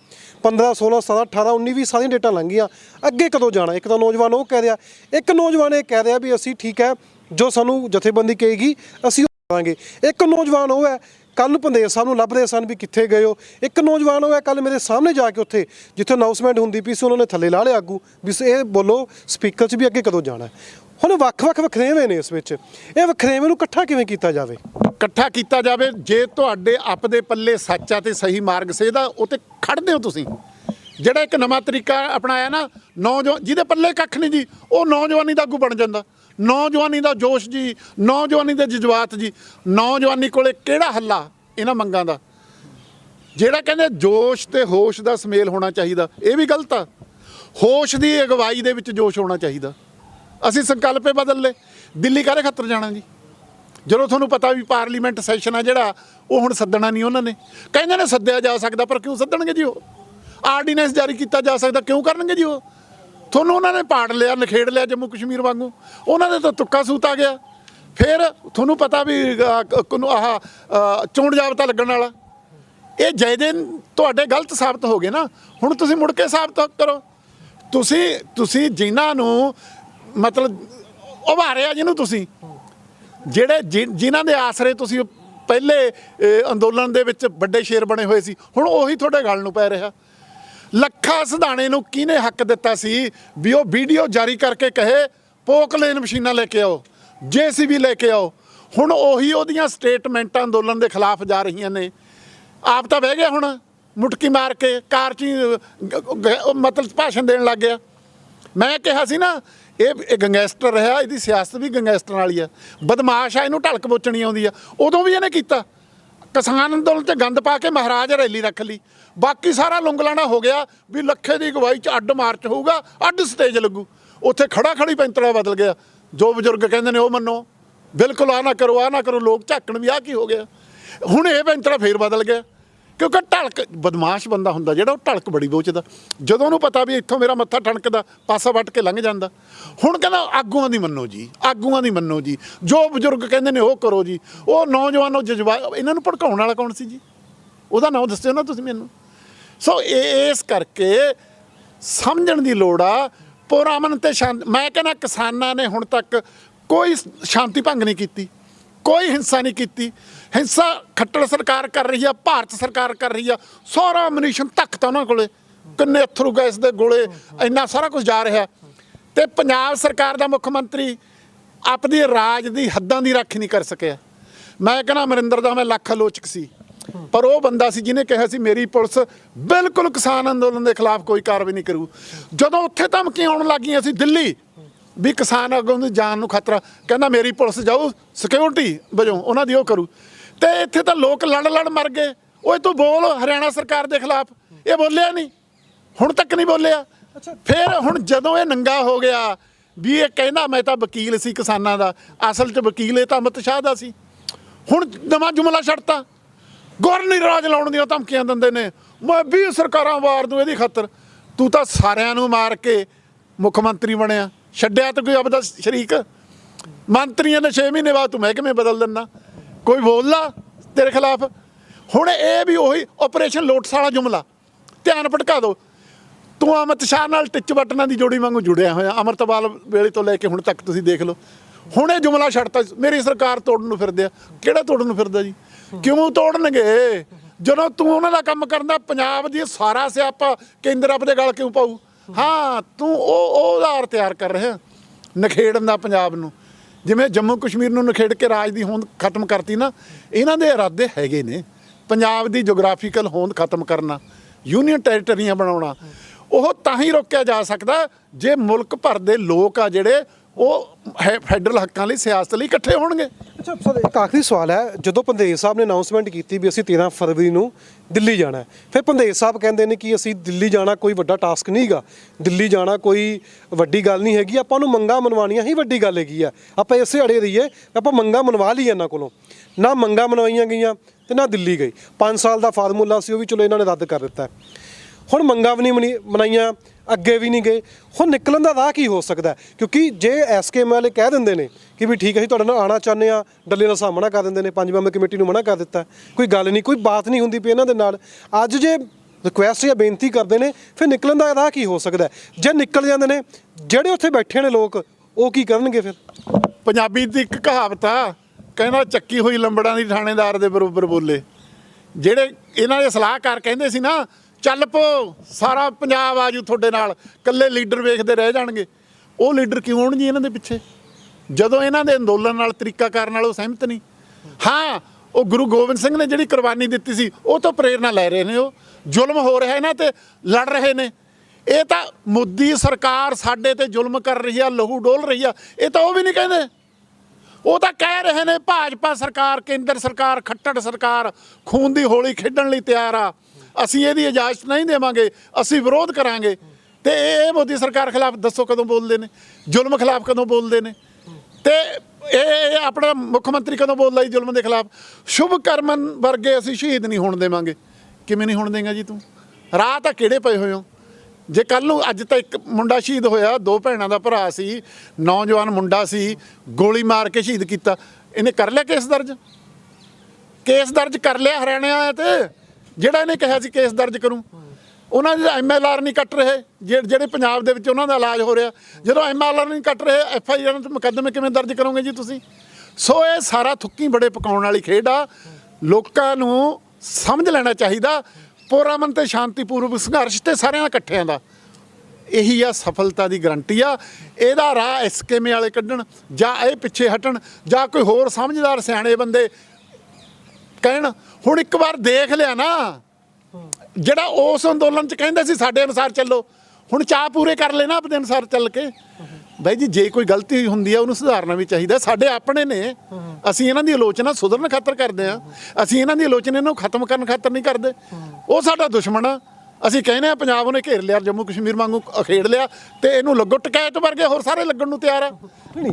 Speaker 2: 15 16 17 18 19 20 ਸਾਰੀਆਂ ਡੇਟਾਂ ਲੰਘ ਗਈਆਂ ਅੱਗੇ ਕਦੋਂ ਜਾਣਾ? ਇੱਕ ਤਾਂ ਨੌਜਵਾਨ ਉਹ ਕਹਿ ਰਿਹਾ, ਇੱਕ ਨੌਜਵਾਨ ਇਹ ਕਹਿ ਰਿਹਾ ਵੀ ਅਸੀਂ ਠੀਕ ਹੈ, ਜੋ ਸਾਨੂੰ ਜਥੇਬੰਦੀ ਕਹੇਗੀ, ਅਸੀਂ ਉਹ ਕਰਾਂਗੇ। ਇੱਕ ਨੌਜਵਾਨ ਉਹ ਹੈ ਕੱਲ ਨੂੰ ਪੰਦੇਰ ਸਾਹਿਬ ਨੂੰ ਲੱਭ ਰਹੇ ਸਨ ਵੀ ਕਿੱਥੇ ਗਏ ਹੋ? ਇੱਕ ਨੌਜਵਾਨ ਉਹ ਹੈ ਕੱਲ ਮੇਰੇ ਸਾਹਮਣੇ ਜਾ ਕੇ ਉੱਥੇ, ਜਿੱਥੇ ਅਨਾਉਂਸਮੈਂਟ ਹੁੰਦੀ ਪਈ ਸੀ, ਉਹਨਾਂ ਨੇ ਥੱਲੇ ਲਾ ਲਿਆ ਆਗੂ, ਵੀ ਇਹ ਬੋਲੋ ਸਪੀਕਰ 'ਚ ਵੀ ਅੱਗੇ ਕਦੋਂ ਜਾਣਾ ਹੁਣ ਵੱਖ-ਵੱਖ ਵਖਰੇਵੇਂ ਨੇ ਇਸ ਵਿੱਚ। ਇਹ ਵਖਰੇਵੇਂ ਨੂੰ ਇਕੱਠਾ ਕਿਵੇਂ ਕੀਤਾ ਜਾਵੇ?
Speaker 1: ਇਕੱਠਾ ਕੀਤਾ ਜਾਵੇ, ਜੇ ਤੁਹਾਡੇ ਆਪ ਦੇ ਪੱਲੇ ਸੱਚ ਆ ਤੇ ਸਹੀ ਮਾਰਗ ਸੇਧਾ ਉਹ ਤੇ ਖੜਦੇ ਹੋ ਤੁਸੀਂ। ਜਿਹੜਾ ਇੱਕ ਨਵਾਂ ਤਰੀਕਾ ਅਪਣਾਇਆ ਨਾ, ਨੌਜਵਾਨ ਜਿਹਦੇ ਪੱਲੇ ਕੱਖ ਨਹੀਂ ਜੀ, ਉਹ ਨੌਜਵਾਨੀ ਦਾ ਆਗੂ ਬਣ ਜਾਂਦਾ। ਨੌਜਵਾਨੀ ਦਾ ਜੋਸ਼ ਜੀ, ਨੌਜਵਾਨੀ ਦੇ ਜਜ਼ਬਾਤ ਜੀ, ਨੌਜਵਾਨੀ ਕੋਲੇ ਕਿਹੜਾ ਹੱਲਾ ਇਹਨਾਂ ਮੰਗਾਂ ਦਾ? ਜਿਹੜਾ ਕਹਿੰਦੇ ਜੋਸ਼ ਤੇ ਹੋਸ਼ ਦਾ ਸਮੇਲ ਹੋਣਾ ਚਾਹੀਦਾ, ਇਹ ਵੀ ਗਲਤ ਆ। ਹੋਸ਼ ਦੀ ਅਗਵਾਈ ਦੇ ਵਿੱਚ ਜੋਸ਼ ਹੋਣਾ ਚਾਹੀਦਾ। ਅਸੀਂ ਸੰਕਲਪੇ ਬਦਲ ਲਏ, ਦਿੱਲੀ ਕਾਹਦੇ ਖੱਤਰ ਜਾਣਾ ਜੀ? ਜਦੋਂ ਤੁਹਾਨੂੰ ਪਤਾ ਵੀ ਪਾਰਲੀਮੈਂਟ ਸੈਸ਼ਨ ਆ ਜਿਹੜਾ, ਉਹ ਹੁਣ ਸੱਦਣਾ ਨਹੀਂ ਉਹਨਾਂ ਨੇ। ਕਹਿੰਦੇ ਨੇ ਸੱਦਿਆ ਜਾ ਸਕਦਾ, ਪਰ ਕਿਉਂ ਸੱਦਣਗੇ ਜੀ ਉਹ? ਆਰਡੀਨੈਂਸ ਜਾਰੀ ਕੀਤਾ ਜਾ ਸਕਦਾ, ਕਿਉਂ ਕਰਨਗੇ ਜੀ ਉਹ? ਤੁਹਾਨੂੰ ਉਹਨਾਂ ਨੇ ਪਾੜ ਲਿਆ, ਨਖੇੜ ਲਿਆ ਜੰਮੂ ਕਸ਼ਮੀਰ ਵਾਂਗੂ। ਉਹਨਾਂ ਦੇ ਤਾਂ ਤੁੱਕਾ ਸੂਤਾ ਗਿਆ। ਫਿਰ ਤੁਹਾਨੂੰ ਪਤਾ ਵੀ ਆਹ ਚੋਣ ਜਾਬਤਾ ਲੱਗਣ ਵਾਲਾ। ਇਹ ਜੈਦੇ ਤੁਹਾਡੇ ਗਲਤ ਸਾਬਤ ਹੋ ਗਏ ਨਾ। ਹੁਣ ਤੁਸੀਂ ਮੁੜ ਕੇ ਸਾਬਤ ਕਰੋ। ਤੁਸੀਂ ਤੁਸੀਂ ਜਿਨ੍ਹਾਂ ਨੂੰ ਮਤਲਬ ਉਭਾਰਿਆ ਜਿਹਨੂੰ ਤੁਸੀਂ, ਜਿਹੜੇ ਜਿ- ਜਿਨ੍ਹਾਂ ਦੇ ਆਸਰੇ ਤੁਸੀਂ ਪਹਿਲੇ ਅੰਦੋਲਨ ਦੇ ਵਿੱਚ ਵੱਡੇ ਸ਼ੇਰ ਬਣੇ ਹੋਏ ਸੀ। ਹੁਣ ਉਹੀ ਤੁਹਾਡੇ ਗਲ ਨੂੰ ਪੈ ਰਿਹਾ। ਲੱਖਾ ਸਿਧਾਣੇ ਨੂੰ ਕਿਹਨੇ ਹੱਕ ਦਿੱਤਾ ਸੀ ਵੀ ਉਹ ਵੀਡੀਓ ਜਾਰੀ ਕਰਕੇ ਕਹੇ ਪੋਕਲੇਨ ਮਸ਼ੀਨਾਂ ਲੈ ਕੇ ਆਓ ਜੀਸੀਬੀ ਲੈ ਕੇ ਆਓ। ਹੁਣ ਉਹੀ ਉਹਦੀਆਂ ਸਟੇਟਮੈਂਟਾਂ ਅੰਦੋਲਨ ਦੇ ਖਿਲਾਫ ਜਾ ਰਹੀਆਂ ਨੇ। ਆਪ ਤਾਂ ਬਹਿ ਗਿਆ ਹੁਣ ਮੁਟਕੀ ਮਾਰ ਕੇ ਕਾਰ 'ਚ ਹੀ, ਮਤਲਬ ਭਾਸ਼ਣ ਦੇਣ ਲੱਗ ਗਿਆ। ਮੈਂ ਕਿਹਾ ਸੀ ਨਾ ਇਹ ਇਹ ਰਿਹਾ ਇਹਦੀ ਸਿਆਸਤ ਵੀ ਗੈਂਗਸਟਰ ਵਾਲੀ ਆ। ਬਦਮਾਸ਼ ਆ ਇਹਨੂੰ ਢਲਕ ਬੋਚਣੀ ਆਉਂਦੀ ਆ। ਉਦੋਂ ਵੀ ਇਹਨੇ ਕੀਤਾ। ਕਿਸਾਨ ਅੰਦੋਲਨ ਤੇ ਗੰਦ ਪਾ ਕੇ ਮਹਾਰਾਜ ਰੈਲੀ ਰੱਖ ਲਈ। ਬਾਕੀ ਸਾਰਾ ਲੁੰਗਲਾਣਾ ਹੋ ਗਿਆ ਵੀ ਲੱਖੇ ਦੀ ਅਗਵਾਈ ਚ ਅੱਡ ਮਾਰਚ ਹੋਊਗਾ, ਅੱਡ ਸਟੇਜ ਲੱਗੂ। ਉੱਥੇ ਖੜਾ ਖੜੀ ਪੈਂਤੜਾ ਬਦਲ ਗਿਆ। ਜੋ ਬਜ਼ੁਰਗ ਕਹਿੰਦੇ ਨੇ ਉਹ ਮੰਨੋ। ਬਿਲਕੁਲ ਆ ਨਾ ਕਰੋ ਆ ਨਾ ਕਰੋ, ਲੋਕ ਝਾਕਣ ਵੀ ਆ ਕੀ ਹੋ ਗਿਆ। ਹੁਣ ਇਹ ਪੈਂਤੜਾ ਫੇਰ ਬਦਲ ਗਿਆ। ਕਿਉਂਕਿ ਢਲਕ, ਬਦਮਾਸ਼ ਬੰਦਾ ਹੁੰਦਾ, ਜਿਹੜਾ ਉਹ ਢਲਕ ਬੜੀ ਬੋਚਦਾ। ਜਦੋਂ ਉਹਨੂੰ ਪਤਾ ਵੀ ਇੱਥੋਂ ਮੇਰਾ ਮੱਥਾ ਠਣਕਦਾ, ਪਾਸਾ ਵੱਟ ਕੇ ਲੰਘ ਜਾਂਦਾ। ਹੁਣ ਕਹਿੰਦਾ, ਆਗੂਆਂ ਦੀ ਮੰਨੋ ਜੀ, ਆਗੂਆਂ ਦੀ ਮੰਨੋ ਜੀ। ਜੋ ਬਜ਼ੁਰਗ ਕਹਿੰਦੇ ਨੇ, ਉਹ ਕਰੋ ਜੀ। ਉਹ ਨੌਜਵਾਨੋ ਜਜ਼ਬਾ, ਇਹਨਾਂ ਨੂੰ ਭੜਕਾਉਣ ਵਾਲਾ ਕੌਣ ਸੀ ਜੀ? ਉਹਦਾ ਨਾਮ ਦੱਸਿਓ ਨਾ ਤੁਸੀਂ ਮੈਨੂੰ। ਸੋ ਇਸ ਕਰਕੇ ਸਮਝਣ ਦੀ ਲੋੜ ਆ, ਪੁਰਾਮਨ ਤੇ ਸ਼ਾਂਤ, ਮੈਂ ਕਹਿੰਦਾ ਕਿਸਾਨਾਂ ਨੇ ਹੁਣ ਤੱਕ ਕੋਈ ਸ਼ਾਂਤੀ ਭੰਗ ਨਹੀਂ ਕੀਤੀ, ਕੋਈ ਹਿੰਸਾ ਨਹੀਂ ਕੀਤੀ। ਹਿੰਸਾ ਖੱਟੜ ਸਰਕਾਰ ਕਰ ਰਹੀ ਆ, ਭਾਰਤ ਸਰਕਾਰ ਕਰ ਰਹੀ ਆ। ਸਾਰਾ ਮਨੀਸ਼ਨ ਤੱਕ ਤਾਂ ਉਹਨਾਂ ਕੋਲੇ। ਕਿੰਨੇ ਅਥਰੂ ਗੈਸ ਦੇ ਗੋਲੇ, ਇੰਨਾ ਸਾਰਾ ਕੁਝ ਜਾ ਰਿਹਾ। ਤੇ ਪੰਜਾਬ ਸਰਕਾਰ ਦਾ ਮੁੱਖ ਮੰਤਰੀ ਆਪਣੀ ਰਾਜ ਦੀ ਹੱਦਾਂ ਦੀ ਰਾਖੀ ਨਹੀਂ ਕਰ ਸਕਿਆ। ਮੈਂ ਕਹਿੰਦਾ, ਅਮਰਿੰਦਰ ਦਾ ਮੈਂ ਲੱਖ ਆਲੋਚਕ ਸੀ। ਪਰ ਉਹ ਬੰਦਾ ਸੀ ਜਿਹਨੇ ਕਿਹਾ ਸੀ, ਮੇਰੀ ਪੁਲਿਸ ਬਿਲਕੁਲ ਕਿਸਾਨ ਅੰਦੋਲਨ ਦੇ ਖਿਲਾਫ ਕੋਈ ਕਾਰਵਾਈ ਨਹੀਂ ਕਰੂ। ਜਦੋਂ ਉੱਥੇ ਧਮਕੀਆਂ ਆਉਣ ਲੱਗੀਆਂ ਸੀ ਦਿੱਲੀ, ਵੀ ਕਿਸਾਨ ਅੱਗੋਂ ਦੀ ਜਾਨ ਨੂੰ ਖਤਰਾ, ਕਹਿੰਦਾ, ਮੇਰੀ ਪੁਲਿਸ ਜਾਊ ਸਿਕਿਉਰਿਟੀ ਵਜੋਂ ਉਹਨਾਂ ਦੀ ਉਹ ਕਰੂ। ਤੇ ਇੱਥੇ ਤਾਂ ਲੋਕ ਲੜ ਲੜ ਮਰ ਗਏ। ਓਏ ਤੂੰ ਬੋਲ ਹਰਿਆਣਾ ਸਰਕਾਰ ਦੇ ਖਿਲਾਫ। ਇਹ ਬੋਲਿਆ ਨਹੀਂ। ਹੁਣ ਤੱਕ ਨਹੀਂ ਬੋਲਿਆ। ਫਿਰ ਹੁਣ ਜਦੋਂ ਇਹ ਨੰਗਾ ਹੋ ਗਿਆ ਵੀ ਇਹ ਕਹਿੰਦਾ ਮੈਂ ਤਾਂ ਵਕੀਲ ਸੀ ਕਿਸਾਨਾਂ ਦਾ। ਅਸਲ 'ਚ ਵਕੀਲ ਇਹ ਤਾਂ ਅਮਿਤ ਸ਼ਾਹ ਦਾ ਸੀ। ਹੁਣ ਨਵਾਂ ਜੁਮਲਾ ਛੱਡਤਾ। ਗਵਰਨਰ ਰਾਜ ਲਾਉਣ ਦੀਆਂ ਧਮਕੀਆਂ ਦਿੰਦੇ ਨੇ। ਮੈਂ 20 ਸਰਕਾਰਾਂ ਵਾਰ ਦੂੰ ਇਹਦੀ ਖਾਤਰ। ਤੂੰ ਤਾਂ ਸਾਰਿਆਂ ਨੂੰ ਮਾਰ ਕੇ ਮੁੱਖ ਮੰਤਰੀ ਬਣਿਆ। ਛੱਡਿਆ ਤਾਂ ਕੋਈ ਆਪਦਾ ਸ਼ਰੀਕ। ਮੰਤਰੀਆਂ ਦੇ 6 ਮਹੀਨੇ ਬਾਅਦ ਤੂੰ ਮਹਿਕਮੇ ਬਦਲ ਦਿੰਦਾ। ਕੋਈ ਬੋਲਦਾ ਤੇਰੇ ਖਿਲਾਫ? ਹੁਣ ਇਹ ਵੀ ਉਹੀ ਆਪਰੇਸ਼ਨ ਲੋਟਸ ਵਾਲਾ ਜੁਮਲਾ। ਧਿਆਨ ਭਟਕਾ ਦਿਓ। ਤੂੰ ਅਮਿਤ ਸ਼ਾਹ ਨਾਲ ਟਿੱਚ ਬਟਨਾਂ ਦੀ ਜੋੜੀ ਵਾਂਗੂ ਜੁੜਿਆ ਹੋਇਆ। ਅਮਰਤਪਾਲ ਵੇਲੇ ਤੋਂ ਲੈ ਕੇ ਹੁਣ ਤੱਕ ਤੁਸੀਂ ਦੇਖ ਲਓ। ਹੁਣ ਇਹ ਜੁਮਲਾ ਛੱਡਤਾ। ਮੇਰੀ ਸਰਕਾਰ ਤੋੜਨ ਨੂੰ ਫਿਰਦੇ ਆ। ਕਿਹੜਾ ਤੋੜਨ ਨੂੰ ਫਿਰਦਾ ਜੀ? ਕਿਉਂ ਤੋੜਨਗੇ? ਜਦੋਂ ਤੂੰ ਉਹਨਾਂ ਦਾ ਕੰਮ ਕਰਦਾ, ਪੰਜਾਬ ਦੀ ਸਾਰਾ ਸਿਆਪਾ ਕੇਂਦਰ ਆਪਦੇ ਗਲ ਕਿਉਂ ਪਾਊ? ਹਾਂ, ਤੂੰ ਉਹ ਉਹ ਉਧਾਰ ਤਿਆਰ ਕਰ ਰਿਹਾ। ਨਖੇੜਨ ਦਾ ਪੰਜਾਬ ਨੂੰ। ਜਿਵੇਂ ਜੰਮੂ ਕਸ਼ਮੀਰ ਨੂੰ ਨਖੇੜ ਕੇ ਰਾਜ ਦੀ ਹੋਂਦ ਖਤਮ ਕਰਤੀ ਨਾ, ਇਹਨਾਂ ਦੇ ਇਰਾਦੇ ਹੈਗੇ ਨੇ। ਪੰਜਾਬ ਦੀ ਜੀਓਗ੍ਰਾਫੀਕਲ ਹੋਂਦ ਖਤਮ ਕਰਨਾ ਯੂਨੀਅਨ ਟੈਰੀਟਰੀਆਂ ਬਣਾਉਣਾ, ਉਹ ਤਾਂ ਹੀ ਰੋਕਿਆ ਜਾ ਸਕਦਾ ਜੇ ਮੁਲਕ ਭਰ ਦੇ ਲੋਕ ਆ ਜਿਹੜੇ, ਉਹ ਹੈ- ਫੈਡਰਲ ਹੱਕਾਂ ਲਈ ਸਿਆਸਤ ਲਈ ਇਕੱਠੇ ਹੋਣਗੇ।
Speaker 2: ਅੱਛਾ, ਸਰ, ਇੱਕ ਆਖਰੀ ਸਵਾਲ ਹੈ। ਜਦੋਂ ਪੰਦੇਜ ਸਾਹਿਬ ਨੇ ਅਨਾਉਂਸਮੈਂਟ ਕੀਤੀ ਵੀ ਅਸੀਂ 13 ਫਰਵਰੀ ਨੂੰ ਦਿੱਲੀ ਜਾਣਾ ਹੈ, ਫਿਰ ਪੰਦੇਜ ਸਾਹਿਬ ਕਹਿੰਦੇ ਨੇ ਕਿ ਅਸੀਂ ਦਿੱਲੀ ਜਾਣਾ ਕੋਈ ਵੱਡਾ ਟਾਸਕ ਨਹੀਂਗਾ ਦਿੱਲੀ ਜਾਣਾ ਕੋਈ ਵੱਡੀ ਗੱਲ ਨਹੀਂ ਹੈਗੀ। ਆਪਾਂ ਨੂੰ ਮੰਗਾ ਮਨਵਾਉਣੀਆਂ ਹੀ ਵੱਡੀ ਗੱਲ ਹੈਗੀ ਆ। ਆਪਾਂ ਇਸੇ ਅੜੇ ਰਹੀਏ, ਆਪਾਂ ਮੰਗਾ ਮਨਵਾ ਲਈਏ ਇਹਨਾਂ ਕੋਲੋਂ। ਨਾ ਮੰਗਾ ਮਨਵਾਈਆਂ ਗਈਆਂ ਤੇ ਨਾ ਦਿੱਲੀ ਗਈ। 5 ਸਾਲ ਦਾ ਫਾਰਮੂਲਾ ਸੀ, ਉਹ ਵੀ ਚਲੋ ਇਹਨਾਂ ਨੇ ਰੱਦ ਕਰ ਦਿੱਤਾ ਹੁਣ ਮੰਗਾ ਵੀ ਨਹੀਂ ਮਨੀ- ਮਨਾਈਆਂ, ਅੱਗੇ ਵੀ ਨਹੀਂ ਗਏ। ਹੁਣ ਨਿਕਲਣ ਦਾ ਰਾਹ ਕੀ ਹੋ ਸਕਦਾ? ਹੈ? ਕਿਉਂਕਿ ਜੇ ਐਸਕੇਐਮ ਵਾਲੇ ਕਹਿ ਦਿੰਦੇ ਨੇ ਕਿ ਵੀ ਠੀਕ ਹੈ ਜੀ ਤੁਹਾਡੇ ਨਾਲ ਆਣਾ ਚਾਹੁੰਦੇ ਆ ਡੱਲੇ ਦਾ ਸਾਹਮਣਾ ਕਰ ਦਿੰਦੇ ਨੇ, ਪੰਜ ਮੈਂਬਰ ਕਮੇਟੀ ਨੂੰ ਮਨਾ ਕਰ ਦਿੱਤਾ। ਕੋਈ ਗੱਲ ਨਹੀਂ, ਕੋਈ ਬਾਤ ਨਹੀਂ ਹੁੰਦੀ ਪਈ ਇਹਨਾਂ ਦੇ ਨਾਲ। ਅੱਜ ਜੇ ਰਿਕੁਐਸਟ ਜਾਂ ਬੇਨਤੀ ਕਰਦੇ ਨੇ, ਫਿਰ ਨਿਕਲਣ ਦਾ ਰਾਹ ਕੀ ਹੋ ਸਕਦਾ? ਹੈ? ਜੇ ਨਿਕਲ ਜਾਂਦੇ ਨੇ, ਜਿਹੜੇ ਉੱਥੇ ਬੈਠੇ ਨੇ ਲੋਕ, ਉਹ ਕੀ ਕਰਨਗੇ ਫਿਰ?
Speaker 1: ਪੰਜਾਬੀ ਦੀ ਇੱਕ ਕਹਾਵਤ ਆ, ਕਹਿੰਦਾ ਚੱਕੀ ਹੋਈ ਲੰਬੜਾਂ ਦੀ ਥਾਣੇਦਾਰ ਦੇ ਬਰੋਬਰ ਬੋਲੇ। ਜਿਹੜੇ ਇਹਨਾਂ ਦੇ ਸਲਾਹਕਾਰ ਕਹਿੰਦੇ ਸੀ ਨਾ ਚੱਲ ਪੋ, ਸਾਰਾ ਪੰਜਾਬ ਆਜੂ ਤੁਹਾਡੇ ਨਾਲ ਕੱਲੇ ਲੀਡਰ ਵੇਖਦੇ ਰਹਿ ਜਾਣਗੇ। ਉਹ ਲੀਡਰ ਕਿਉਂ ਹੋਣ ਜੀ ਇਹਨਾਂ ਦੇ ਪਿੱਛੇ? ਜਦੋਂ ਇਹਨਾਂ ਦੇ ਅੰਦੋਲਨ ਨਾਲ, ਤਰੀਕਾ ਕਰਨ ਨਾਲ ਉਹ ਸਹਿਮਤ ਨਹੀਂ। ਹਾਂ, ਉਹ ਗੁਰੂ ਗੋਬਿੰਦ ਸਿੰਘ ਨੇ ਜਿਹੜੀ ਕੁਰਬਾਨੀ ਦਿੱਤੀ ਸੀ, ਉਹ ਤੋਂ ਪ੍ਰੇਰਣਾ ਲੈ ਰਹੇ ਨੇ ਉਹ। ਜ਼ੁਲਮ ਹੋ ਰਿਹਾ ਇਹਨਾਂ ਤੇ, ਲੜ ਰਹੇ ਨੇ। ਇਹ ਤਾਂ ਮੋਦੀ ਸਰਕਾਰ ਸਾਡੇ ਤੇ ਜ਼ੁਲਮ ਕਰ ਰਹੀ ਆ, ਲਹੂ ਡੋਲ ਰਹੀ ਆ, ਇਹ ਤਾਂ ਉਹ ਵੀ ਨਹੀਂ ਕਹਿੰਦੇ। ਉਹ ਤਾਂ ਕਹਿ ਰਹੇ ਨੇ, ਭਾਜਪਾ ਸਰਕਾਰ, ਕੇਂਦਰ ਸਰਕਾਰ, ਖੱਟੜ ਸਰਕਾਰ, ਖੂਨ ਦੀ ਹੋਲੀ ਖੇਡਣ ਲਈ ਤਿਆਰ ਆ। ਅਸੀਂ ਇਹਦੀ ਇਜਾਜ਼ਤ ਨਹੀਂ ਦੇਵਾਂਗੇ, ਅਸੀਂ ਵਿਰੋਧ ਕਰਾਂਗੇ। ਤੇ ਇਹ ਇਹ ਮੋਦੀ ਸਰਕਾਰ ਖਿਲਾਫ ਦੱਸੋ ਕਦੋਂ ਬੋਲਦੇ ਨੇ? ਜ਼ੁਲਮ ਖਿਲਾਫ ਕਦੋਂ ਬੋਲਦੇ ਨੇ? ਤੇ ਇਹ ਆਪਣਾ ਮੁੱਖ ਮੰਤਰੀ ਕਦੋਂ ਬੋਲਦਾ ਜੀ ਜ਼ੁਲਮ ਦੇ ਖਿਲਾਫ? ਸ਼ੁਭ ਕਰਮਨ ਵਰਗੇ ਅਸੀਂ ਸ਼ਹੀਦ ਨਹੀਂ ਹੋਣ ਦੇਵਾਂਗੇ। ਕਿਵੇਂ ਨਹੀਂ ਹੋਣ ਦੇਗਾ ਜੀ ਤੂੰ? ਰਾਹ ਤਾਂ ਕਿਹੜੇ ਪਏ ਹੋਏ ਹੋ? ਜੇ ਕੱਲ ਨੂੰ ਅੱਜ ਤਾਂ ਇੱਕ ਮੁੰਡਾ ਸ਼ਹੀਦ ਹੋਇਆ, ਦੋ ਭੈਣਾਂ ਦਾ ਭਰਾ ਸੀ, ਨੌਜਵਾਨ ਮੁੰਡਾ ਸੀ, ਗੋਲੀ ਮਾਰ ਕੇ ਸ਼ਹੀਦ ਕੀਤਾ। ਇਹਨੇ ਕਰ ਲਿਆ ਕੇਸ ਦਰਜ? ਕੇਸ ਦਰਜ ਕਰ ਲਿਆ ਹਰਿਆਣੇ ਤੇ? ਜਿਹੜਾ ਇਹਨੇ ਕਿਹਾ ਸੀ ਕੇਸ ਦਰਜ ਕਰੂੰ। ਉਹਨਾਂ ਦੇ ਐਮਐਲਆਰ ਨਹੀਂ ਕੱਟ ਰਹੇ। ਜੇ- ਜਿਹੜੇ ਪੰਜਾਬ ਦੇ ਵਿੱਚ ਉਹਨਾਂ ਦਾ ਇਲਾਜ ਹੋ ਰਿਹਾ। ਜਦੋਂ ਐਮਐਲਆਰ ਨਹੀਂ ਕੱਟ ਰਹੇ ਐਫਆਈਆਰ ਤੇ ਮੁਕੱਦਮੇ ਕਿਵੇਂ ਦਰਜ ਕਰੋਗੇ ਜੀ ਤੁਸੀਂ? ਸੋ ਇਹ ਸਾਰਾ ਥੁੱਕੀ ਬੜੇ ਪਕਾਉਣ ਵਾਲੀ ਖੇਡ ਆ। ਲੋਕਾਂ ਨੂੰ ਸਮਝ ਲੈਣਾ ਚਾਹੀਦਾ। ਪੁਰਅਮਨ ਤੇ ਸ਼ਾਂਤੀਪੂਰਵਕ ਸੰਘਰਸ਼ ਤੇ ਸਾਰਿਆਂ ਇਕੱਠਿਆਂ ਦਾ। ਇਹੀ ਆ ਸਫਲਤਾ ਦੀ ਗਰੰਟੀ ਆ। ਇਹਦਾ ਰਾਹ ਇਸ ਕਿਵੇਂ ਵਾਲੇ ਕੱਢਣ, ਜਾਂ ਇਹ ਪਿੱਛੇ ਹਟਣ, ਜਾਂ ਕੋਈ ਹੋਰ ਸਮਝਦਾਰ ਸਿਆਣੇ ਬੰਦੇ ਕਹਿਣ, ਹੁਣ ਇੱਕ ਵਾਰ ਦੇਖ ਲਿਆ ਨਾ। ਜਿਹੜਾ ਉਸ ਅੰਦੋਲਨ ਚ ਕਹਿੰਦੇ ਸੀ, ਸਾਡੇ ਅਨੁਸਾਰ ਚੱਲੋ। ਹੁਣ ਚਾਹ ਪੂਰੇ ਕਰ ਲੈਣਾ ਆਪਣੇ ਅਨੁਸਾਰ ਚੱਲ ਕੇ। ਬਾਈ ਜੀ, ਜੇ ਕੋਈ ਗਲਤੀ ਹੁੰਦੀ ਆ, ਉਹਨੂੰ ਸੁਧਾਰਨਾ ਵੀ ਚਾਹੀਦਾ। ਸਾਡੇ ਆਪਣੇ ਨੇ। ਅਸੀਂ ਇਹਨਾਂ ਦੀ ਆਲੋਚਨਾ ਸੁਧਰਨ ਖਾਤਰ ਕਰਦੇ ਆ। ਅਸੀਂ ਇਹਨਾਂ ਦੀ ਆਲੋਚਨਾ ਨੂੰ ਖਤਮ ਕਰਨ ਖਾਤਰ ਨਹੀਂ ਕਰਦੇ। ਉਹ ਸਾਡਾ ਦੁਸ਼ਮਣ ਆ। ਅਸੀਂ ਕਹਿੰਦੇ ਆ, ਪੰਜਾਬ ਉਹਨੇ ਘੇਰ ਲਿਆ, ਜੰਮੂ ਕਸ਼ਮੀਰ ਵਾਂਗੂ ਅਖੇੜ ਲਿਆ ਤੇ ਇਹਨੂੰ ਲੱਗੋ ਟਕੈਤ ਵਰਗੇ ਹੋਰ ਸਾਰੇ ਲੱਗਣ ਨੂੰ ਤਿਆਰ ਆ।
Speaker 2: ਨਹੀਂ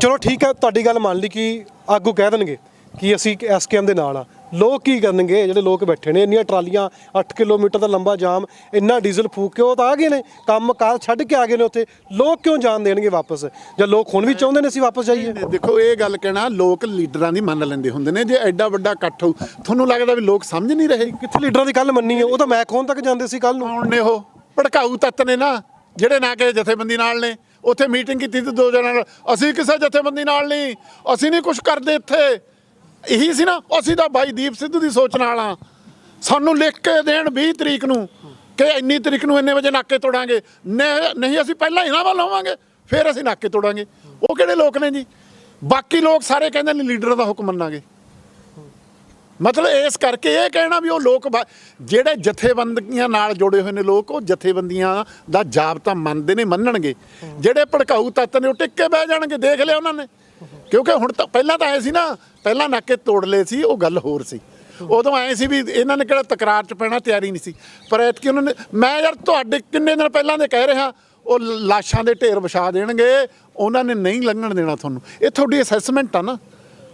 Speaker 2: ਚਲੋ ਠੀਕ ਹੈ ਤੁਹਾਡੀ ਗੱਲ ਮੰਨ ਲਈ ਕਿ ਆਗੂ ਕਹਿ ਦੇਣਗੇ। ਕਿ ਅਸੀਂ ਐਸਕੇਐਮ ਦੇ ਨਾਲ ਆ। ਲੋਕ ਕੀ ਕਰਨਗੇ? ਜਿਹੜੇ ਲੋਕ ਬੈਠੇ ਨੇ ਇੰਨੀਆਂ ਟਰਾਲੀਆਂ 8 ਕਿਲੋਮੀਟਰ ਦਾ ਲੰਬਾ ਜਾਮ ਇੰਨਾ ਡੀਜ਼ਲ ਫੂਕ ਕੇ ਉਹ ਤਾਂ ਆ ਗਏ ਨੇ? ਕੰਮ ਕਾਰ ਛੱਡ ਕੇ ਆ ਗਏ ਨੇ ਉੱਥੇ। ਲੋਕ ਕਿਉਂ ਜਾਣ ਦੇਣਗੇ ਵਾਪਸ? ਜਾਂ ਲੋਕ ਹੁਣ ਵੀ ਚਾਹੁੰਦੇ ਨੇ ਅਸੀਂ ਵਾਪਸ ਜਾਈਏ?
Speaker 1: ਦੇਖੋ ਇਹ ਗੱਲ ਕਹਿਣਾ ਲੋਕ ਲੀਡਰਾਂ ਦੀ ਮੰਨ ਲੈਂਦੇ ਹੁੰਦੇ ਨੇ। ਜੇ ਐਡਾ ਵੱਡਾ ਇਕੱਠ ਹੋਊ ਤੁਹਾਨੂੰ ਲੱਗਦਾ ਵੀ ਲੋਕ ਸਮਝ ਨਹੀਂ ਰਹੇ?
Speaker 2: ਕਿੱਥੇ ਲੀਡਰਾਂ ਦੀ ਗੱਲ ਮੰਨੀ ਹੈ ਉਹ ਤਾਂ ਮੈਂ ਖੋਣ ਤੱਕ ਜਾਂਦੇ ਸੀ ਕੱਲ ਨੂੰ।
Speaker 1: ਕੌਣ ਨੇ ਉਹ? ਭੜਕਾਊ ਤੱਤ ਨੇ ਨਾ ਜਿਹੜੇ ਨਾ ਕਿ ਜਥੇਬੰਦੀ ਨਾਲ ਨੇ। ਉੱਥੇ ਮੀਟਿੰਗ ਕੀਤੀ ਤੇ ਦੋ ਜਣਾਂ ਨਾਲ ਅਸੀਂ ਕਿਸੇ ਜਥੇਬੰਦੀ ਨਾਲ ਨਹੀਂ। ਅਸੀਂ ਨਹੀਂ ਕੁਝ ਕਰਦੇ ਇੱਥੇ। ਇਹੀ ਸੀ ਨਾ, ਅਸੀਂ ਤਾਂ ਬਾਈ ਦੀਪ ਸਿੱਧੂ ਦੀ ਸੋਚ ਨਾਲ ਆ। ਸਾਨੂੰ ਲਿਖ ਕੇ ਦੇਣ 20 ਤਰੀਕ ਨੂੰ ਕਿ ਇੰਨੀ ਤਰੀਕ ਨੂੰ ਇੰਨੇ ਵਜੇ ਨਾਕੇ ਤੋੜਾਂਗੇ। ਨਹੀਂ, ਅਸੀਂ ਪਹਿਲਾਂ ਇਹਨਾਂ ਵੱਲ ਹੋਵਾਂਗੇ ਫਿਰ ਅਸੀਂ ਨਾਕੇ ਤੋੜਾਂਗੇ। ਉਹ ਕਿਹੜੇ ਲੋਕ ਨੇ ਜੀ? ਬਾਕੀ ਲੋਕ ਸਾਰੇ ਕਹਿੰਦੇ ਨੇ ਲੀਡਰ ਦਾ ਹੁਕਮ ਮੰਨਾਂਗੇ। ਮਤਲਬ ਇਸ ਕਰਕੇ ਇਹ ਕਹਿਣਾ ਵੀ ਉਹ ਲੋਕ ਬਾ- ਜਿਹੜੇ ਜਥੇਬੰਦੀਆਂ ਨਾਲ ਜੁੜੇ ਹੋਏ ਨੇ ਲੋਕ, ਉਹ ਜਥੇਬੰਦੀਆਂ ਦਾ ਜਾਬਤਾ ਮੰਨਦੇ ਨੇ, ਮੰਨਣਗੇ। ਜਿਹੜੇ ਭੜਕਾਊ ਤੱਤ ਨੇ, ਉਹ ਟਿੱਕੇ ਬਹਿ ਜਾਣਗੇ, ਦੇਖ ਲਿਆ ਉਹਨਾਂ ਨੇ। ਕਿਉਂਕਿ ਹੁਣ ਤਾਂ ਪਹਿਲਾਂ ਤਾਂ ਐ ਸੀ ਨਾ ਪਹਿਲਾਂ ਨਾਕੇ ਤੋੜ ਲਏ ਸੀ ਉਹ ਗੱਲ ਹੋਰ ਸੀ। ਉਦੋਂ ਐ ਸੀ ਵੀ ਇਹਨਾਂ ਨੇ ਕਿਹੜਾ ਤਕਰਾਰ ਚ ਪੈਣਾ ਤਿਆਰੀ ਨਹੀਂ ਸੀ। ਪਰ ਐਤਕੀ ਉਹਨਾਂ ਨੇ ਮੈਂ ਯਾਰ ਤੁਹਾਡੇ ਕਿੰਨੇ ਦਿਨ ਪਹਿਲਾਂ ਦੇ ਕਹਿ ਰਿਹਾ ਉਹ ਲਾਸ਼ਾਂ ਦੇ ਢੇਰ ਵਿਛਾ ਦੇਣਗੇ ਉਹਨਾਂ ਨੇ ਨਹੀਂ ਲੰਘਣ ਦੇਣਾ ਤੁਹਾਨੂੰ। ਇਹ ਤੁਹਾਡੀ ਅਸੈਸਮੈਂਟ ਆ ਨਾ।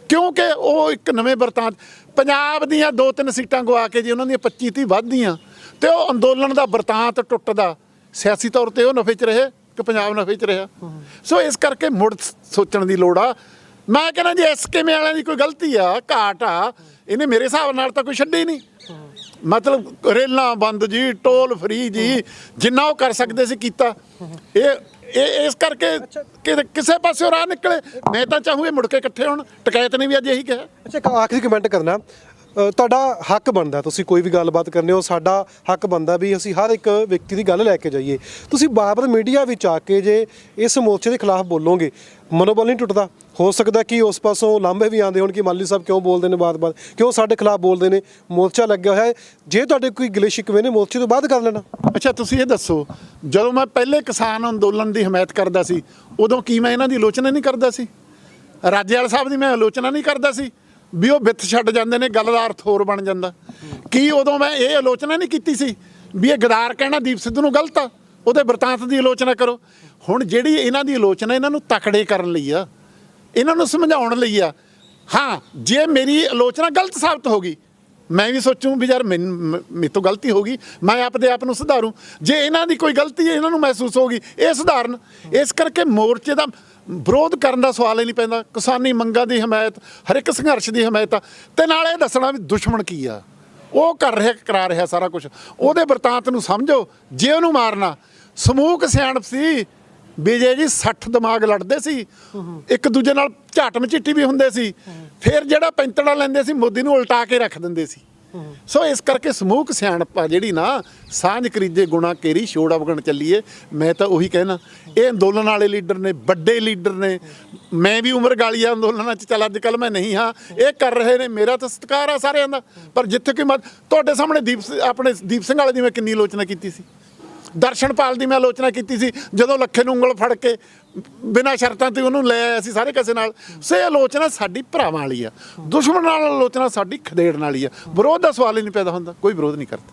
Speaker 1: ਕਿਉਂਕਿ ਉਹ ਇੱਕ ਨਵੇਂ ਵਰਤਾਂਤ ਪੰਜਾਬ ਦੀਆਂ ਦੋ ਤਿੰਨ ਸੀਟਾਂ ਗਵਾ ਕੇ ਜੀ ਉਹਨਾਂ ਦੀਆਂ 25 30 ਵੱਧਦੀਆਂ ਤੇ ਉਹ ਅੰਦੋਲਨ ਦਾ ਵਰਤਾਂਤ ਟੁੱਟਦਾ। ਸਿਆਸੀ ਤੌਰ ਤੇ ਉਹ ਨਫੇ 'ਚ ਰਹੇ ਕਿ ਪੰਜਾਬ ਨਫੇ 'ਚ ਰਿਹਾ। ਸੋ ਇਸ ਕਰਕੇ ਮੁੜ ਸੋਚਣ ਦੀ ਲੋੜ ਆ। ਮੈਂ ਕਹਿੰਦਾ ਜੀ ਐਸਕੇਮੇ ਵਾਲਿਆਂ ਦੀ ਕੋਈ ਗਲਤੀ ਆ ਘਾਟ ਆ ਇਹਨੇ ਮੇਰੇ ਹਿਸਾਬ ਨਾਲ ਤਾਂ ਕੋਈ ਛੱਡੀ ਨਹੀਂ। ਮਤਲਬ ਰੇਲਾਂ ਬੰਦ ਜੀ ਟੋਲ ਫਰੀ ਜੀ ਜਿੰਨਾ ਉਹ ਕਰ ਸਕਦੇ ਸੀ ਕੀਤਾ। ਇਹ ਇਹ ਇਸ ਕਰਕੇ ਕਿਸੇ ਪਾਸੇ ਰਾਹ ਨਿਕਲੇ। ਮੈਂ ਤਾਂ ਚਾਹੂੰ ਇਹ ਮੁੜ ਕੇ ਇਕੱਠੇ ਹੋਣ। ਟਕੈਤ ਨੇ ਵੀ ਅੱਜ ਇਹੀ ਕਿਹਾ।
Speaker 2: ਅੱਛਾ ਇੱਕ ਆਖਰੀ ਕਮੈਂਟ ਕਰਨਾ। ਤੁਹਾਡਾ ਹੱਕ ਬਣਦਾ, ਤੁਸੀਂ ਕੋਈ ਵੀ ਗੱਲਬਾਤ ਕਰਨੇ ਹੋ, ਸਾਡਾ ਹੱਕ ਬਣਦਾ ਵੀ ਅਸੀਂ ਹਰ ਇੱਕ ਵਿਅਕਤੀ ਦੀ ਗੱਲ ਲੈ ਕੇ ਜਾਈਏ। ਤੁਸੀਂ ਬਾਬਰ ਮੀਡੀਆ ਵਿੱਚ ਆ ਕੇ ਜੇ ਇਸ ਮੋਰਚੇ ਦੇ ਖਿਲਾਫ ਬੋਲੋਗੇ, ਮਨੋਬਲ ਨਹੀਂ ਟੁੱਟਦਾ। ਹੋ ਸਕਦਾ ਕਿ ਉਸ ਪਾਸੋਂ ਲਾਂਭੇ ਵੀ ਆਉਂਦੇ ਹੋਣ ਕਿ ਮਾਲੀ ਸਾਹਿਬ ਕਿਉਂ ਬੋਲਦੇ ਨੇ ਬਾਰ-ਬਾਰ ਕਿਉਂ ਸਾਡੇ ਖਿਲਾਫ ਬੋਲਦੇ ਨੇ, ਮੋਰਚਾ ਲੱਗਿਆ ਹੋਇਆ ਹੈ। ਜੇ ਤੁਹਾਡੇ ਕੋਈ ਗਿਲੇ ਸ਼ਿਕਵੇ ਨੇ, ਮੋਰਚੇ ਤੋਂ ਬਾਅਦ ਕਰ ਲੈਣਾ।
Speaker 1: ਅੱਛਾ, ਤੁਸੀਂ ਇਹ ਦੱਸੋ, ਜਦੋਂ ਮੈਂ ਪਹਿਲੇ ਕਿਸਾਨ ਅੰਦੋਲਨ ਦੀ ਹਮਾਇਤ ਕਰਦਾ ਸੀ, ਉਦੋਂ ਕੀ ਮੈਂ ਇਹਨਾਂ ਦੀ ਆਲੋਚਨਾ ਨਹੀਂ ਕਰਦਾ ਸੀ? ਰਾਜੇਵਾਲ ਸਾਹਿਬ ਦੀ ਮੈਂ ਆਲੋਚਨਾ ਨਹੀਂ ਕਰਦਾ ਸੀ? ਵੀ ਉਹ ਵਿੱਥ ਛੱਡ ਜਾਂਦੇ ਨੇ ਗੱਲ ਦਾ ਅਰਥ ਹੋਰ ਬਣ ਜਾਂਦਾ। ਕੀ ਉਦੋਂ ਮੈਂ ਇਹ ਆਲੋਚਨਾ ਨਹੀਂ ਕੀਤੀ ਸੀ ਵੀ ਇਹ ਗਦਾਰ ਕਹਿਣਾ ਦੀਪ ਸਿੱਧੂ ਨੂੰ ਗਲਤ ਆ? ਉਹਦੇ ਵਰਤਾਂਤ ਦੀ ਆਲੋਚਨਾ ਕਰੋ। ਹੁਣ ਜਿਹੜੀ ਇਹਨਾਂ ਦੀ ਆਲੋਚਨਾ ਇਹਨਾਂ ਨੂੰ ਤਕੜੇ ਕਰਨ ਲਈ ਆ, ਇਹਨਾਂ ਨੂੰ ਸਮਝਾਉਣ ਲਈ ਆ, ਹਾਂ, ਜੇ ਮੇਰੀ ਆਲੋਚਨਾ ਗਲਤ ਸਾਬਤ ਹੋ ਗਈ, ਮੈਂ ਵੀ ਸੋਚੂੰ ਵੀ ਯਾਰ ਮੈਨ- ਮ- ਮੇਰੇ ਤੋਂ ਗਲਤੀ ਹੋ ਗਈ, ਮੈਂ ਆਪਦੇ ਆਪ ਨੂੰ ਸੁਧਾਰੂੰ। ਜੇ ਇਹਨਾਂ ਦੀ ਕੋਈ ਗਲਤੀ ਹੈ, ਇਹਨਾਂ ਨੂੰ ਮਹਿਸੂਸ ਹੋਗੀ ਇਹ ਸੁਧਾਰਨ। ਇਸ ਕਰਕੇ ਮੋਰਚੇ ਦਾ ਵਿਰੋਧ ਕਰਨ ਦਾ ਸਵਾਲ ਹੀ ਨਹੀਂ ਪੈਂਦਾ। ਕਿਸਾਨੀ ਮੰਗਾਂ ਦੀ ਹਮਾਇਤ ਹਰ ਇੱਕ ਸੰਘਰਸ਼ ਦੀ ਹਮਾਇਤ ਆ। ਤੇ ਨਾਲ ਇਹ ਦੱਸਣਾ ਵੀ ਦੁਸ਼ਮਣ ਕੀ ਆ। ਉਹ ਕਰ ਰਿਹਾ ਕਰਾ ਰਿਹਾ ਸਾਰਾ ਕੁਝ ਉਹਦੇ ਵਰਤਾਂਤ ਨੂੰ ਸਮਝੋ ਜੇ ਉਹਨੂੰ ਮਾਰਨਾ। ਸਮੂਹਕ ਸਿਆਣਪ ਸੀ। ਵਿਜੇ ਜੀ 60 ਦਿਮਾਗ ਲੜਦੇ ਸੀ। ਇੱਕ ਦੂਜੇ ਨਾਲ ਝਾਟ ਮਚਿੱਟੀ ਵੀ ਹੁੰਦੇ ਸੀ। ਫਿਰ ਜਿਹੜਾ ਪੈਂਤੜਾ ਲੈਂਦੇ ਸੀ ਮੋਦੀ ਨੂੰ ਉਲਟਾ ਕੇ ਰੱਖ ਦਿੰਦੇ ਸੀ। ਸੋ ਇਸ ਕਰਕੇ ਸਮੂਹਕ ਸਿਆਣਪ ਆ ਜਿਹੜੀ ਨਾ, ਸਾਂਝ ਕਰੀਜੇ ਗੁਣਾ ਕੇਰੀ ਛੋੜ ਅਵਗਣ ਚੱਲੀਏ। ਮੈਂ ਤਾਂ ਉਹੀ ਕਹਿਣਾ, ਇਹ ਅੰਦੋਲਨ ਵਾਲੇ ਲੀਡਰ ਨੇ, ਵੱਡੇ ਲੀਡਰ ਨੇ। ਮੈਂ ਵੀ ਉਮਰ ਗਾਲੀਆ ਅੰਦੋਲਨਾਂ 'ਚ, ਚੱਲ ਅੱਜ ਕੱਲ ਮੈਂ ਨਹੀਂ ਹਾਂ। ਇਹ ਕਰ ਰਹੇ ਨੇ, ਮੇਰਾ ਤਾਂ ਸਤਿਕਾਰ ਆ ਸਾਰਿਆਂ ਦਾ। ਪਰ ਜਿੱਥੇ ਕਿ ਮਤ, ਤੁਹਾਡੇ ਸਾਹਮਣੇ ਦੀਪ ਸ- ਆਪਣੇ ਦੀਪ ਸਿੰਘ ਵਾਲੇ ਦੀ ਮੈਂ ਕਿੰਨੀ ਆਲੋਚਨਾ ਕੀਤੀ ਸੀ? ਦਰਸ਼ਨਪਾਲ ਦੀ ਮੈਂ ਆਲੋਚਨਾ ਕੀਤੀ ਸੀ, ਜਦੋਂ ਲੱਖੇ ਨੂੰ ਉਂਗਲ ਫੜ ਕੇ ਬਿਨਾਂ ਸ਼ਰਤਾਂ ਤੇ ਉਹਨੂੰ ਲੈ ਆਇਆ ਸੀ ਸਾਰੇ ਕਿਸੇ ਨਾਲ, ਸੇ ਆਲੋਚਨਾ ਸਾਡੀ ਭਰਾਵਾਂ ਵਾਲੀ ਆ। ਦੁਸ਼ਮਣ ਨਾਲ ਆਲੋਚਨਾ ਸਾਡੀ ਖਦੇੜਨ ਵਾਲੀ ਆ। ਵਿਰੋਧ ਦਾ ਸਵਾਲ ਹੀ ਨਹੀਂ ਪੈਦਾ ਹੁੰਦਾ, ਕੋਈ ਵਿਰੋਧ ਨਹੀਂ ਕਰਦਾ।